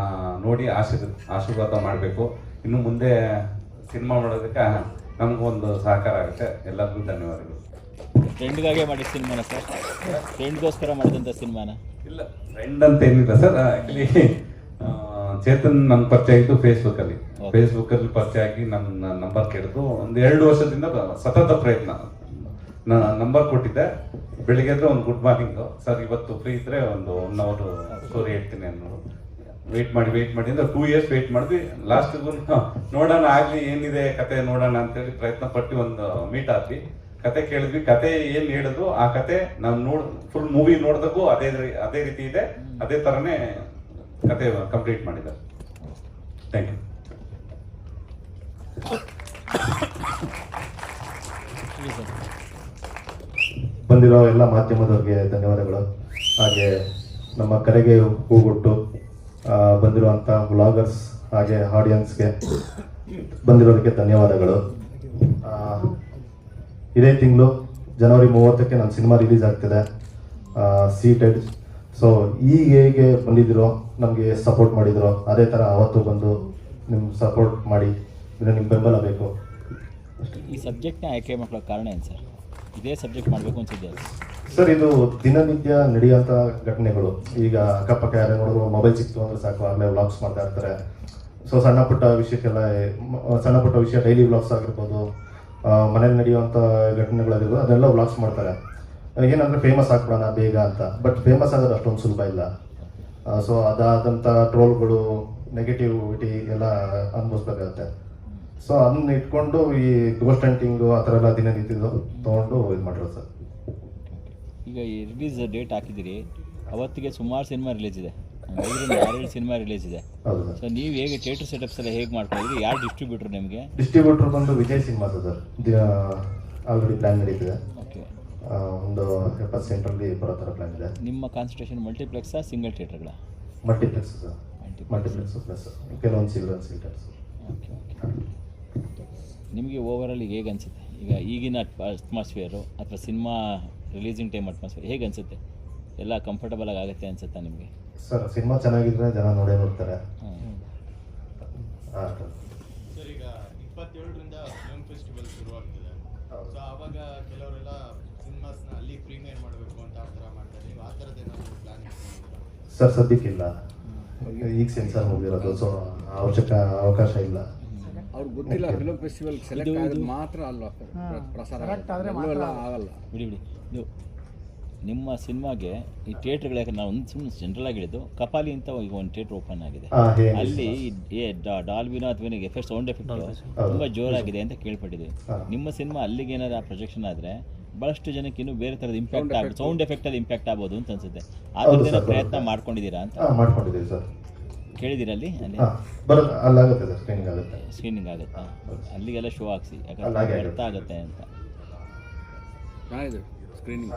ನೋಡಿ ಆಶೀರ್ ಆಶೀರ್ವಾದ ಮಾಡಬೇಕು. ಇನ್ನು ಮುಂದೆ ಸಿನಿಮಾ ಮಾಡೋದಕ್ಕೆ ನಮಗೊಂದು ಸಹಕಾರ ಆಗುತ್ತೆ. ಎಲ್ಲರಿಗೂ ಧನ್ಯವಾದಗಳು. ಫ್ರೆಂಡ್ಗಾಗೆ ಮಾಡಿದ ಸಿನಿಮಾನ ಸರ್? ಫ್ರೆಂಡ್ಗೋಸ್ಕರ ಮಾಡಿದಂಥ ಸಿನಿಮಾನ? ಇಲ್ಲ ಫ್ರೆಂಡ್ ಅಂತ ಏನಿಲ್ಲ ಸರ್. ಆ್ಯಕ್ಚುಲಿ ಚೇತನ್ ನನ್ನ ಪರಿಚಯ ಇದ್ದು ಫೇಸ್ಬುಕ್ಕಲ್ಲಿ ಫೇಸ್ಬುಕ್ಕಲ್ಲಿ ಫೇಸ್ಬುಕ್ ಅಲ್ಲಿ ಪರಿಚಯ ಆಗಿ ನನ್ನ ನಂಬರ್ ಕೇಳಿದ್ರು ಒಂದು ಎರಡು ವರ್ಷದಿಂದ ಸತತ ಪ್ರಯತ್ನ. ನಂಬರ್ ಕೊಟ್ಟಿದ್ದೆ. ಬೆಳಿಗ್ಗೆ ಒಂದು ಗುಡ್ ಮಾರ್ನಿಂಗು ಸರ್ ಇವತ್ತು ಫ್ರೀ ಇದ್ದರೆ ಒಂದು ಒನ್ ಅವರು ಸ್ಟೋರಿ ಹೇಳ್ತೀನಿ ಅನ್ನೋದು. ವೇಟ್ ಮಾಡಿ ವೇಟ್ ಮಾಡಿ ಅಂದ್ರೆ ಟೂ ಇಯರ್ಸ್ ವೇಟ್ ಮಾಡಿದ್ವಿ. ಲಾಸ್ಟ್ ನೋಡೋಣ ಆಗಲಿ, ಏನಿದೆ ಕತೆ ನೋಡೋಣ ಅಂತೇಳಿ ಪ್ರಯತ್ನ ಪಟ್ಟು ಒಂದು ಮೀಟ್ ಆದ್ವಿ. ಕತೆ ಕೇಳಿದ್ವಿ. ಕತೆ ಏನ್ ಹೇಳಿದ್ರು ಆ ಕತೆ ನಾವು ನೋಡ್ ಫುಲ್ ಮೂವಿ ನೋಡಿದಕ್ಕೂ ಅದೇ ಅದೇ ರೀತಿ ಇದೆ. ಅದೇ ತರನೇ ಕತೆ ಕಂಪ್ಲೀಟ್ ಮಾಡಿದ್ದಾರೆ. ಥ್ಯಾಂಕ್ ಯು ಬಂದಿರೋ ಎಲ್ಲ ಮಾಧ್ಯಮದವ್ರಿಗೆ ಧನ್ಯವಾದಗಳು. ಹಾಗೆ ನಮ್ಮ ಕರೆಗೆ ಹೂಗೊಟ್ಟು ಬಂದಿರುವಂಥ ವ್ಲಾಗರ್ಸ್ ಹಾಗೆ ಆಡಿಯನ್ಸ್ಗೆ ಬಂದಿರೋದಕ್ಕೆ ಧನ್ಯವಾದಗಳು. ಇದೇ ತಿಂಗಳು ಜನವರಿ ಮೂವತ್ತಕ್ಕೆ ನನ್ನ ಸಿನಿಮಾ ರಿಲೀಸ್ ಆಗ್ತಿದೆ. ಸೀಟೆಡ್ ಸೊ ಈಗ ಹೇಗೆ ಬಂದಿದ್ದೀರೋ, ನಮಗೆ ಸಪೋರ್ಟ್ ಮಾಡಿದ್ರು ಅದೇ ಥರ ಅವತ್ತು ಬಂದು ನಿಮ್ಮ ಸಪೋರ್ಟ್ ಮಾಡಿ ನಿಮ್ಗೆ ಬೆಂಬಲ ಬೇಕು. ಈ ಸಬ್ಜೆಕ್ಟ್ನ ಆಯ್ಕೆ ಮಾಡ್ಕೊಳ್ಳೋ ಕಾರಣ ಏನು ಸರ್? ಇದೇ ಸಬ್ಜೆಕ್ಟ್ ಮಾಡಬೇಕು ಅನ್ಸಿದ್ದೆ ಸರ್ ಇದು ದಿನನಿತ್ಯ ನಡೆಯುವಂಥ ಘಟನೆಗಳು. ಈಗ ಅಕ್ಕಪಕ್ಕ ಯಾರೇ ನೋಡಿದ್ರು ಮೊಬೈಲ್ ಸಿಕ್ತು ಅಂದ್ರೆ ಸಾಕು ಆಗಲೇ ವ್ಲಾಗ್ಸ್ ಮಾಡ್ತಾ ಇರ್ತಾರೆ. ಸೊ ಸಣ್ಣ ಪುಟ್ಟ ವಿಷಯಕ್ಕೆಲ್ಲ, ಸಣ್ಣ ಪುಟ್ಟ ವಿಷಯ ಡೈಲಿ ವ್ಲಾಗ್ಸ್ ಆಗಿರ್ಬೋದು ಮನೇಲಿ ನಡೆಯುವಂಥ ಘಟನೆಗಳಾಗಿರ್ಬೋದು ಅದೆಲ್ಲ ವ್ಲಾಗ್ಸ್ ಮಾಡ್ತಾರೆ. ಏನಂದ್ರೆ ಫೇಮಸ್ ಆಗ್ಬಿಡೋಣ ಬೇಗ ಅಂತ. ಬಟ್ ಫೇಮಸ್ ಆಗೋದು ಅಷ್ಟೊಂದು ಸುಲಭ ಇಲ್ಲ. ಸೊ ಅದಾದಂಥ ಟ್ರೋಲ್ಗಳು ನೆಗೆಟಿವಿಟಿ ಎಲ್ಲ ಅನುಭವಿಸ್ಬೇಕಾಗತ್ತೆ. ಸೊ ಅದನ್ನ ಇಟ್ಕೊಂಡು ಈ ಗೋಸ್ಟ್ ಹಂಟಿಂಗು ಆ ಥರ ಎಲ್ಲ ದಿನನಿತ್ಯದ್ದು ತೊಗೊಂಡು ಇದು ಮಾಡಿರೋದು ಸರ್. ಈಗ ಈ ರಿಲೀಸ್ ಡೇಟ್ ಹಾಕಿದ್ದೀರಿ. ಅವತ್ತಿಗೆ ಸುಮಾರು ಸಿನಿಮಾ ರಿಲೀಸ್ ಇದೆ. ಐದರಿಂದ ಆರೇಳು ಸಿನಿಮಾ ರಿಲೀಸ್ ಇದೆ. ಹೌದು ಸರ್. ಸೊ ನೀವು ಹೇಗೆ ಥಿಯೇಟರ್ ಸೆಟಪ್ಸ್ ಎಲ್ಲ ಹೇಗೆ ಮಾಡ್ಕೊಂಡಿದ್ರಿ ಯಾರು ಡಿಸ್ಟ್ರಿಬ್ಯೂಟರ್ ನಿಮಗೆ? ಡಿಸ್ಟ್ರಿಬ್ಯೂಟರ್ ಬಂದು Vijay cinema sir. Already plan ನಡೀತಿದೆ. ಓಕೆ ಆ, ಒಂದು ಎಪ್ಪತ್ತು ಸೆಂಟ್ರಲ್ಲಿ ಬರೋ ಥರ ಪ್ಲಾನ್ ಇದೆ. ನಿಮ್ಮ ಕಾನ್ಸಂಟ್ರೇಷನ್ ಮಲ್ಟಿಪ್ಲೆಕ್ಸಾ ಸಿಂಗಲ್ ಥಿಯೇಟರ್ಗಳ ಮಲ್ಟಿಪ್ಲೆಕ್ಸ್ ಸರ್. ಮಲ್ಟಿಪ್ಲೆಕ್ಸ್ ಪ್ಲಸ್ ಕೆಲವೊಂದು ಸಿಂಗಲ್ ಥಿಯೇಟರ್ಸ್ ಓಕೆ ಓಕೆ ನಿಮಗೆ ಓವರಾಲ್ ಈಗ ಹೇಗೆ ಅನಿಸುತ್ತೆ? ಈಗ ಈಗಿನ ಅಟ್ಮಾಸ್ಫಿಯರು ಅಥವಾ ಸಿನಿಮಾ ರಿಲೀಸಿಂಗ್ ಟೈಮ್ ಅಟ್ಮಾಸ್ಫಿಯರ್ ಹೇಗೆ ಅನಿಸುತ್ತೆ? ಎಲ್ಲ ಕಂಫರ್ಟಬಲ್ ಆಗಿ ಆಗುತ್ತೆ ಅನಿಸುತ್ತಾ ನಿಮಗೆ? ಸರ್ ಸಿನಿಮಾ ಚೆನ್ನಾಗಿದ್ರೆ ಜನ ನೋಡೇ ನೋಡ್ತಾರೆ. ಸರ್ ಈಗ ಇಪ್ಪತ್ತೇಳರಿಂದ ಫಿಲ್ಮ್ ಫೆಸ್ಟಿವಲ್ ಶುರುವಾಗ್ತಿದೆ. ಸೊ ಆವಾಗ ಕೆಲವರೆಲ್ಲ ಸಿನಿಮಾಸ್ನ ಅಲ್ಲಿ ಪ್ರೀಮಿಯರ್ ಮಾಡಬೇಕು ಅಂತ ಆ ಥರ ಮಾಡ್ತಾರೆ ನೀವು ಆ ಥರದ್ದು ಏನಾದರೂ ಪ್ಲಾನ್ ಸರ್ ಸದ್ಯಕ್ಕಿಲ್ಲ ಈಗ ಸೆನ್ಸರ್ ಹೋಗಿರೋದು ಸೊ ಅವಶ್ಯಕ ಅವಕಾಶ ಇಲ್ಲ. ಅವ್ರಿಗೆ ಗೊತ್ತಿಲ್ಲ ಫಿಲಮ್ ಫೆಸ್ಟಿವಲ್ ಸೆಲೆಕ್ಟ್ ಆಗೋದು ಮಾತ್ರ ಅಲ್ಲ ಪ್ರಸಾರ ಆಗಲ್ಲ. ಬಿಡಿ ಬಿಡಿ. ಇದು ನಿಮ್ಮ ಸಿನಿಮಾಗೆ ಈ ಥಿಯೇಟ್ರ್ಗಳು ಯಾಕೆ ನಾವು ಒಂದು ಸುಮ್ಮನೆ ಜನರಲ್ ಆಗಿ ಹೇಳಿದ್ದು ಕಪಾಲಿ ಅಂತ ಈಗ ಒಂದು ಥಿಯೇಟರ್ ಓಪನ್ ಆಗಿದೆ. ಅಲ್ಲಿ ಏ ಡಾಲ್ಬಿನೋ ಅಥವಾ ಎಫೆಕ್ಟ್ ಸೌಂಡ್ ಎಫೆಕ್ಟ್ ತುಂಬ ಜೋರಾಗಿದೆ ಅಂತ ಕೇಳ್ಪಟ್ಟಿದ್ದೀವಿ. ನಿಮ್ಮ ಸಿನಿಮಾ ಅಲ್ಲಿಗೆ ಏನಾದ್ರು ಆ ಪ್ರೊಜೆಕ್ಷನ್ ಆದರೆ ಭಾಳಷ್ಟು ಜನಕ್ಕೆ ಇನ್ನೂ ಬೇರೆ ಥರದ ಇಂಪ್ಯಾಕ್ಟ್ ಆಗ ಸೌಂಡ್ ಎಫೆಕ್ಟಲ್ಲಿ ಇಂಪ್ಯಾಕ್ಟ್ ಆಗ್ಬೋದು ಅಂತ ಅನ್ಸುತ್ತೆ. ಆ ಪ್ರಯತ್ನ. ಮಾಡ್ಕೊಂಡಿದ್ದೀರಾ ಅಂತ? ಮಾಡ್ಕೊಂಡಿದ್ದೀವಿ ಸರ್. ಕೇಳಿದ್ದೀರಾ ಅಲ್ಲಿ? ಬರುತ್ತೆ. ಅಲ್ಲಾಗುತ್ತೆ ಸರ್ ಸ್ಕ್ರೀನಿಂಗ್ ಆಗುತ್ತೆ. ಸ್ಕ್ರೀನಿಂಗ್ ಆಗುತ್ತಾ. ಅಲ್ಲಿಗೆಲ್ಲ ಶೋ ಹಾಕ್ಸಿ. ಯಾಕಂದ್ರೆ ಅರ್ಥ ಆಗುತ್ತೆ. ಅಂತ. ಸ್ಕ್ರೀನಿಂಗ್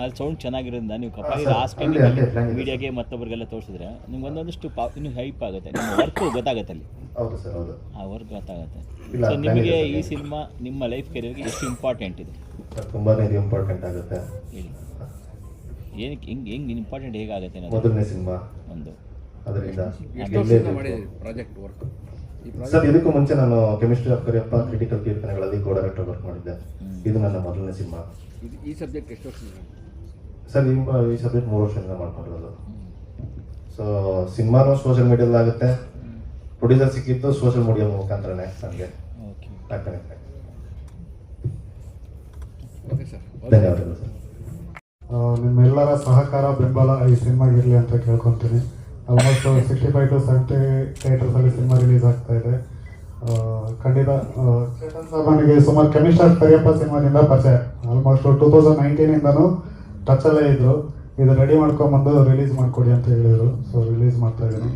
ಅಲ್ಲಿ ಸೌಂಡ್ ಚೆನ್ನಾಗಿರೋದ್ರಿಂದ ನೀವು ಕಪಾಲಿ ಆ ಇದೆ. ಮೀಡಿಯಾಗೆ ಮತ್ತೊಬ್ಬರಿಗೆಲ್ಲ ತೋರಿಸಿದ್ರೆ ನಿಮ್ಗೆ ಒಂದೊಂದಷ್ಟು ಪಾ ಇನ್ನೂ ಹೈಪ್ ಆಗುತ್ತೆ. ನಿಮ್ಮ ವರ್ಕ್ ಗೊತ್ತಾಗುತ್ತೆ ಅಲ್ಲಿ. ಹೌದು ಸರ್ ಹೌದು. ಆ ವರ್ಕ್ ಗೊತ್ತಾಗುತ್ತೆ. ಸೊ ನಿಮಗೆ ಈ. ಸಿನಿಮಾ ನಿಮ್ಮ ಲೈಫ್ ಕೆರಿಯರ್ಗೆ ಎಷ್ಟು ಇಂಪಾರ್ಟೆಂಟ್ ಇದೆ? ತುಂಬಾ ಇಂಪಾರ್ಟೆಂಟ್ ಆಗುತ್ತೆ. ಹೇಳಿ. ಏನಕ್ಕೆ ಹೆಂಗೆ ಹೆಂಗೆ ಇಂಪಾರ್ಟೆಂಟ್ ಹೇಗಾಗುತ್ತೆ ಮೊದಲನೇ ಸಿನಿಮಾ. ಒಂದು. ಅದರಿಂದ ಪ್ರಾಜೆಕ್ಟ್ ವರ್ಕ್ ಸರ್ ಇದಕ್ಕೂ ಮುಂಚೆ ನಾನು ಕೆಮಿಸ್ಟ್ರಿ ಆಫ್ ಕರಿಯಪ್ಪ ಕ್ರಿಟಿಕಲ್ ಕೀರ್ತನೆಗಳಲ್ಲಿ ಕೋ ಡೈರೆಕ್ಟರ್ ವರ್ಕ್ ಮಾಡಿದ್ದೆ. ಇದು ನನ್ನ ಮೊದಲನೇ ಸಿನಿಮಾ. ಈ ಸಬ್ಜೆಕ್ಟ್ ಎಷ್ಟು ವರ್ಷ ಸರ್ ನಿಮ್ಮ ಈ ಸಬ್ಜೆಕ್ಟ್ ಮೂರು ವರ್ಷದಿಂದ ಮಾಡ್ಕೊಂಡಿರೋದು. ಸೊ ಸಿನಿಮಾನು ಸೋಷಿಯಲ್ ಮೀಡಿಯಾದಲ್ಲಿ ಆಗುತ್ತೆ. ಪ್ರೊಡ್ಯೂಸರ್ ಸಿಕ್ಕಿದ್ದು ಸೋಷಿಯಲ್ ಮೀಡಿಯಾ ಮುಖಾಂತರನೇ ನನಗೆ. ಧನ್ಯವಾದಗಳು ಸರ್ ನಿಮ್ಮೆಲ್ಲರ ಸಹಕಾರ ಬೆಂಬಲ ಈ ಸಿನಿಮಾಗಿರಲಿ ಅಂತ ಕೇಳ್ಕೊತೀನಿ. Almost sixty five to seventy ಥಿಯೇಟರ್ಸಲ್ಲಿ cinema release ಆಗ್ತಾ ಇದೆ. ಖಂಡಿತ ಚೇತನ್ ಸರ್ ನನಗೆ ಸುಮಾರು ಕೆಮಿಸ್ಟರ್ ಕರಿಯಪ್ಪ ಸಿನಿಮಾದಿಂದ ಪರಿಚಯ. ಆಲ್ಮೋಸ್ಟ್ ಟೂ ತೌಸಂಡ್ ನೈನ್ಟೀನಿಂದನೂ ಟಚಲ್ಲೇ ಇದ್ದರು ಇದು ರೆಡಿ ಮಾಡ್ಕೊಂಬಂದು ರಿಲೀಸ್ ಮಾಡಿಕೊಡಿ ಅಂತ ಹೇಳಿದರು. ಸೊ ರಿಲೀಸ್ ಮಾಡ್ತಾ ಇದ್ದೀನಿ.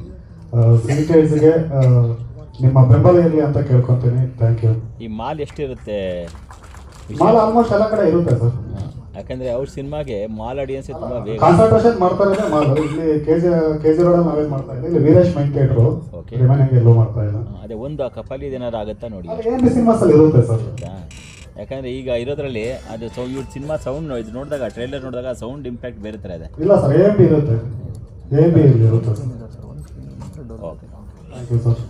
ಸಿನಿಟೈಸ್ಗೆ ನಿಮ್ಮ ಬೆಂಬಲ ಇರಲಿ ಅಂತ ಕೇಳ್ಕೊತೀನಿ. ಥ್ಯಾಂಕ್ ಯು ಈ ಮಾಲ್ ಎಷ್ಟಿರುತ್ತೆ? ಮಾಲ್ ಆಲ್ಮೋಸ್ಟ್ ಎಲ್ಲ ಕಡೆ ಇರುತ್ತೆ ಸರ್. ಯಾಕಂದ್ರೆ ಅವ್ರ ಸಿನಿಮಾಗೆ ಮಾಲ್ ಆಡಿಯನ್ಸ್ ತುಂಬಾ ಬೇಗ ಕಾನ್ಸಂಟ್ರೇಷನ್ ಮಾಡ್ತಾರೆ ಇರೋದೇ ಮಾಲ್ ಇಲ್ಲಿ ಕೆಜಿ ಕೆಜಿ ರೋಡ್ ಅಲ್ಲಿ ಮಾಡ್ತಾ ಇಲ್ಲ Veeresh main okay Okay. Remaining ಎಲ್ಲೂ ಮಾಡ್ತಾ ಇಲ್ಲ. ಅದೇ ಒಂದು ಆ ಕಪಾಲಿ ಏನಾರು ಆಗುತ್ತಾ ನೋಡಿ. ಏನು ಸಿನಿಮಾಸಲ್ಲಿ ಇರುತ್ತೆ ಸರ್? ಯಾಕಂದ್ರೆ ಈಗ ಇರೋದ್ರಲ್ಲಿ ಅದು ಸೌ ಇವ್ರ ಸಿನಿಮಾ ಸೌಂಡ್ ಇದು ನೋಡಿದಾಗ ಟ್ರೈಲರ್ ನೋಡಿದಾಗ ಸೌಂಡ್ ಇಂಪ್ಯಾಕ್ಟ್ ಬೇರೆ ಥರ ಇದೆ ಇಲ್ಲ ಸರ್ ಎ ಬಿ ಇರುತ್ತೆ. ಎ ಬಿ ಇರುತ್ತೆ. Okay thank you sir.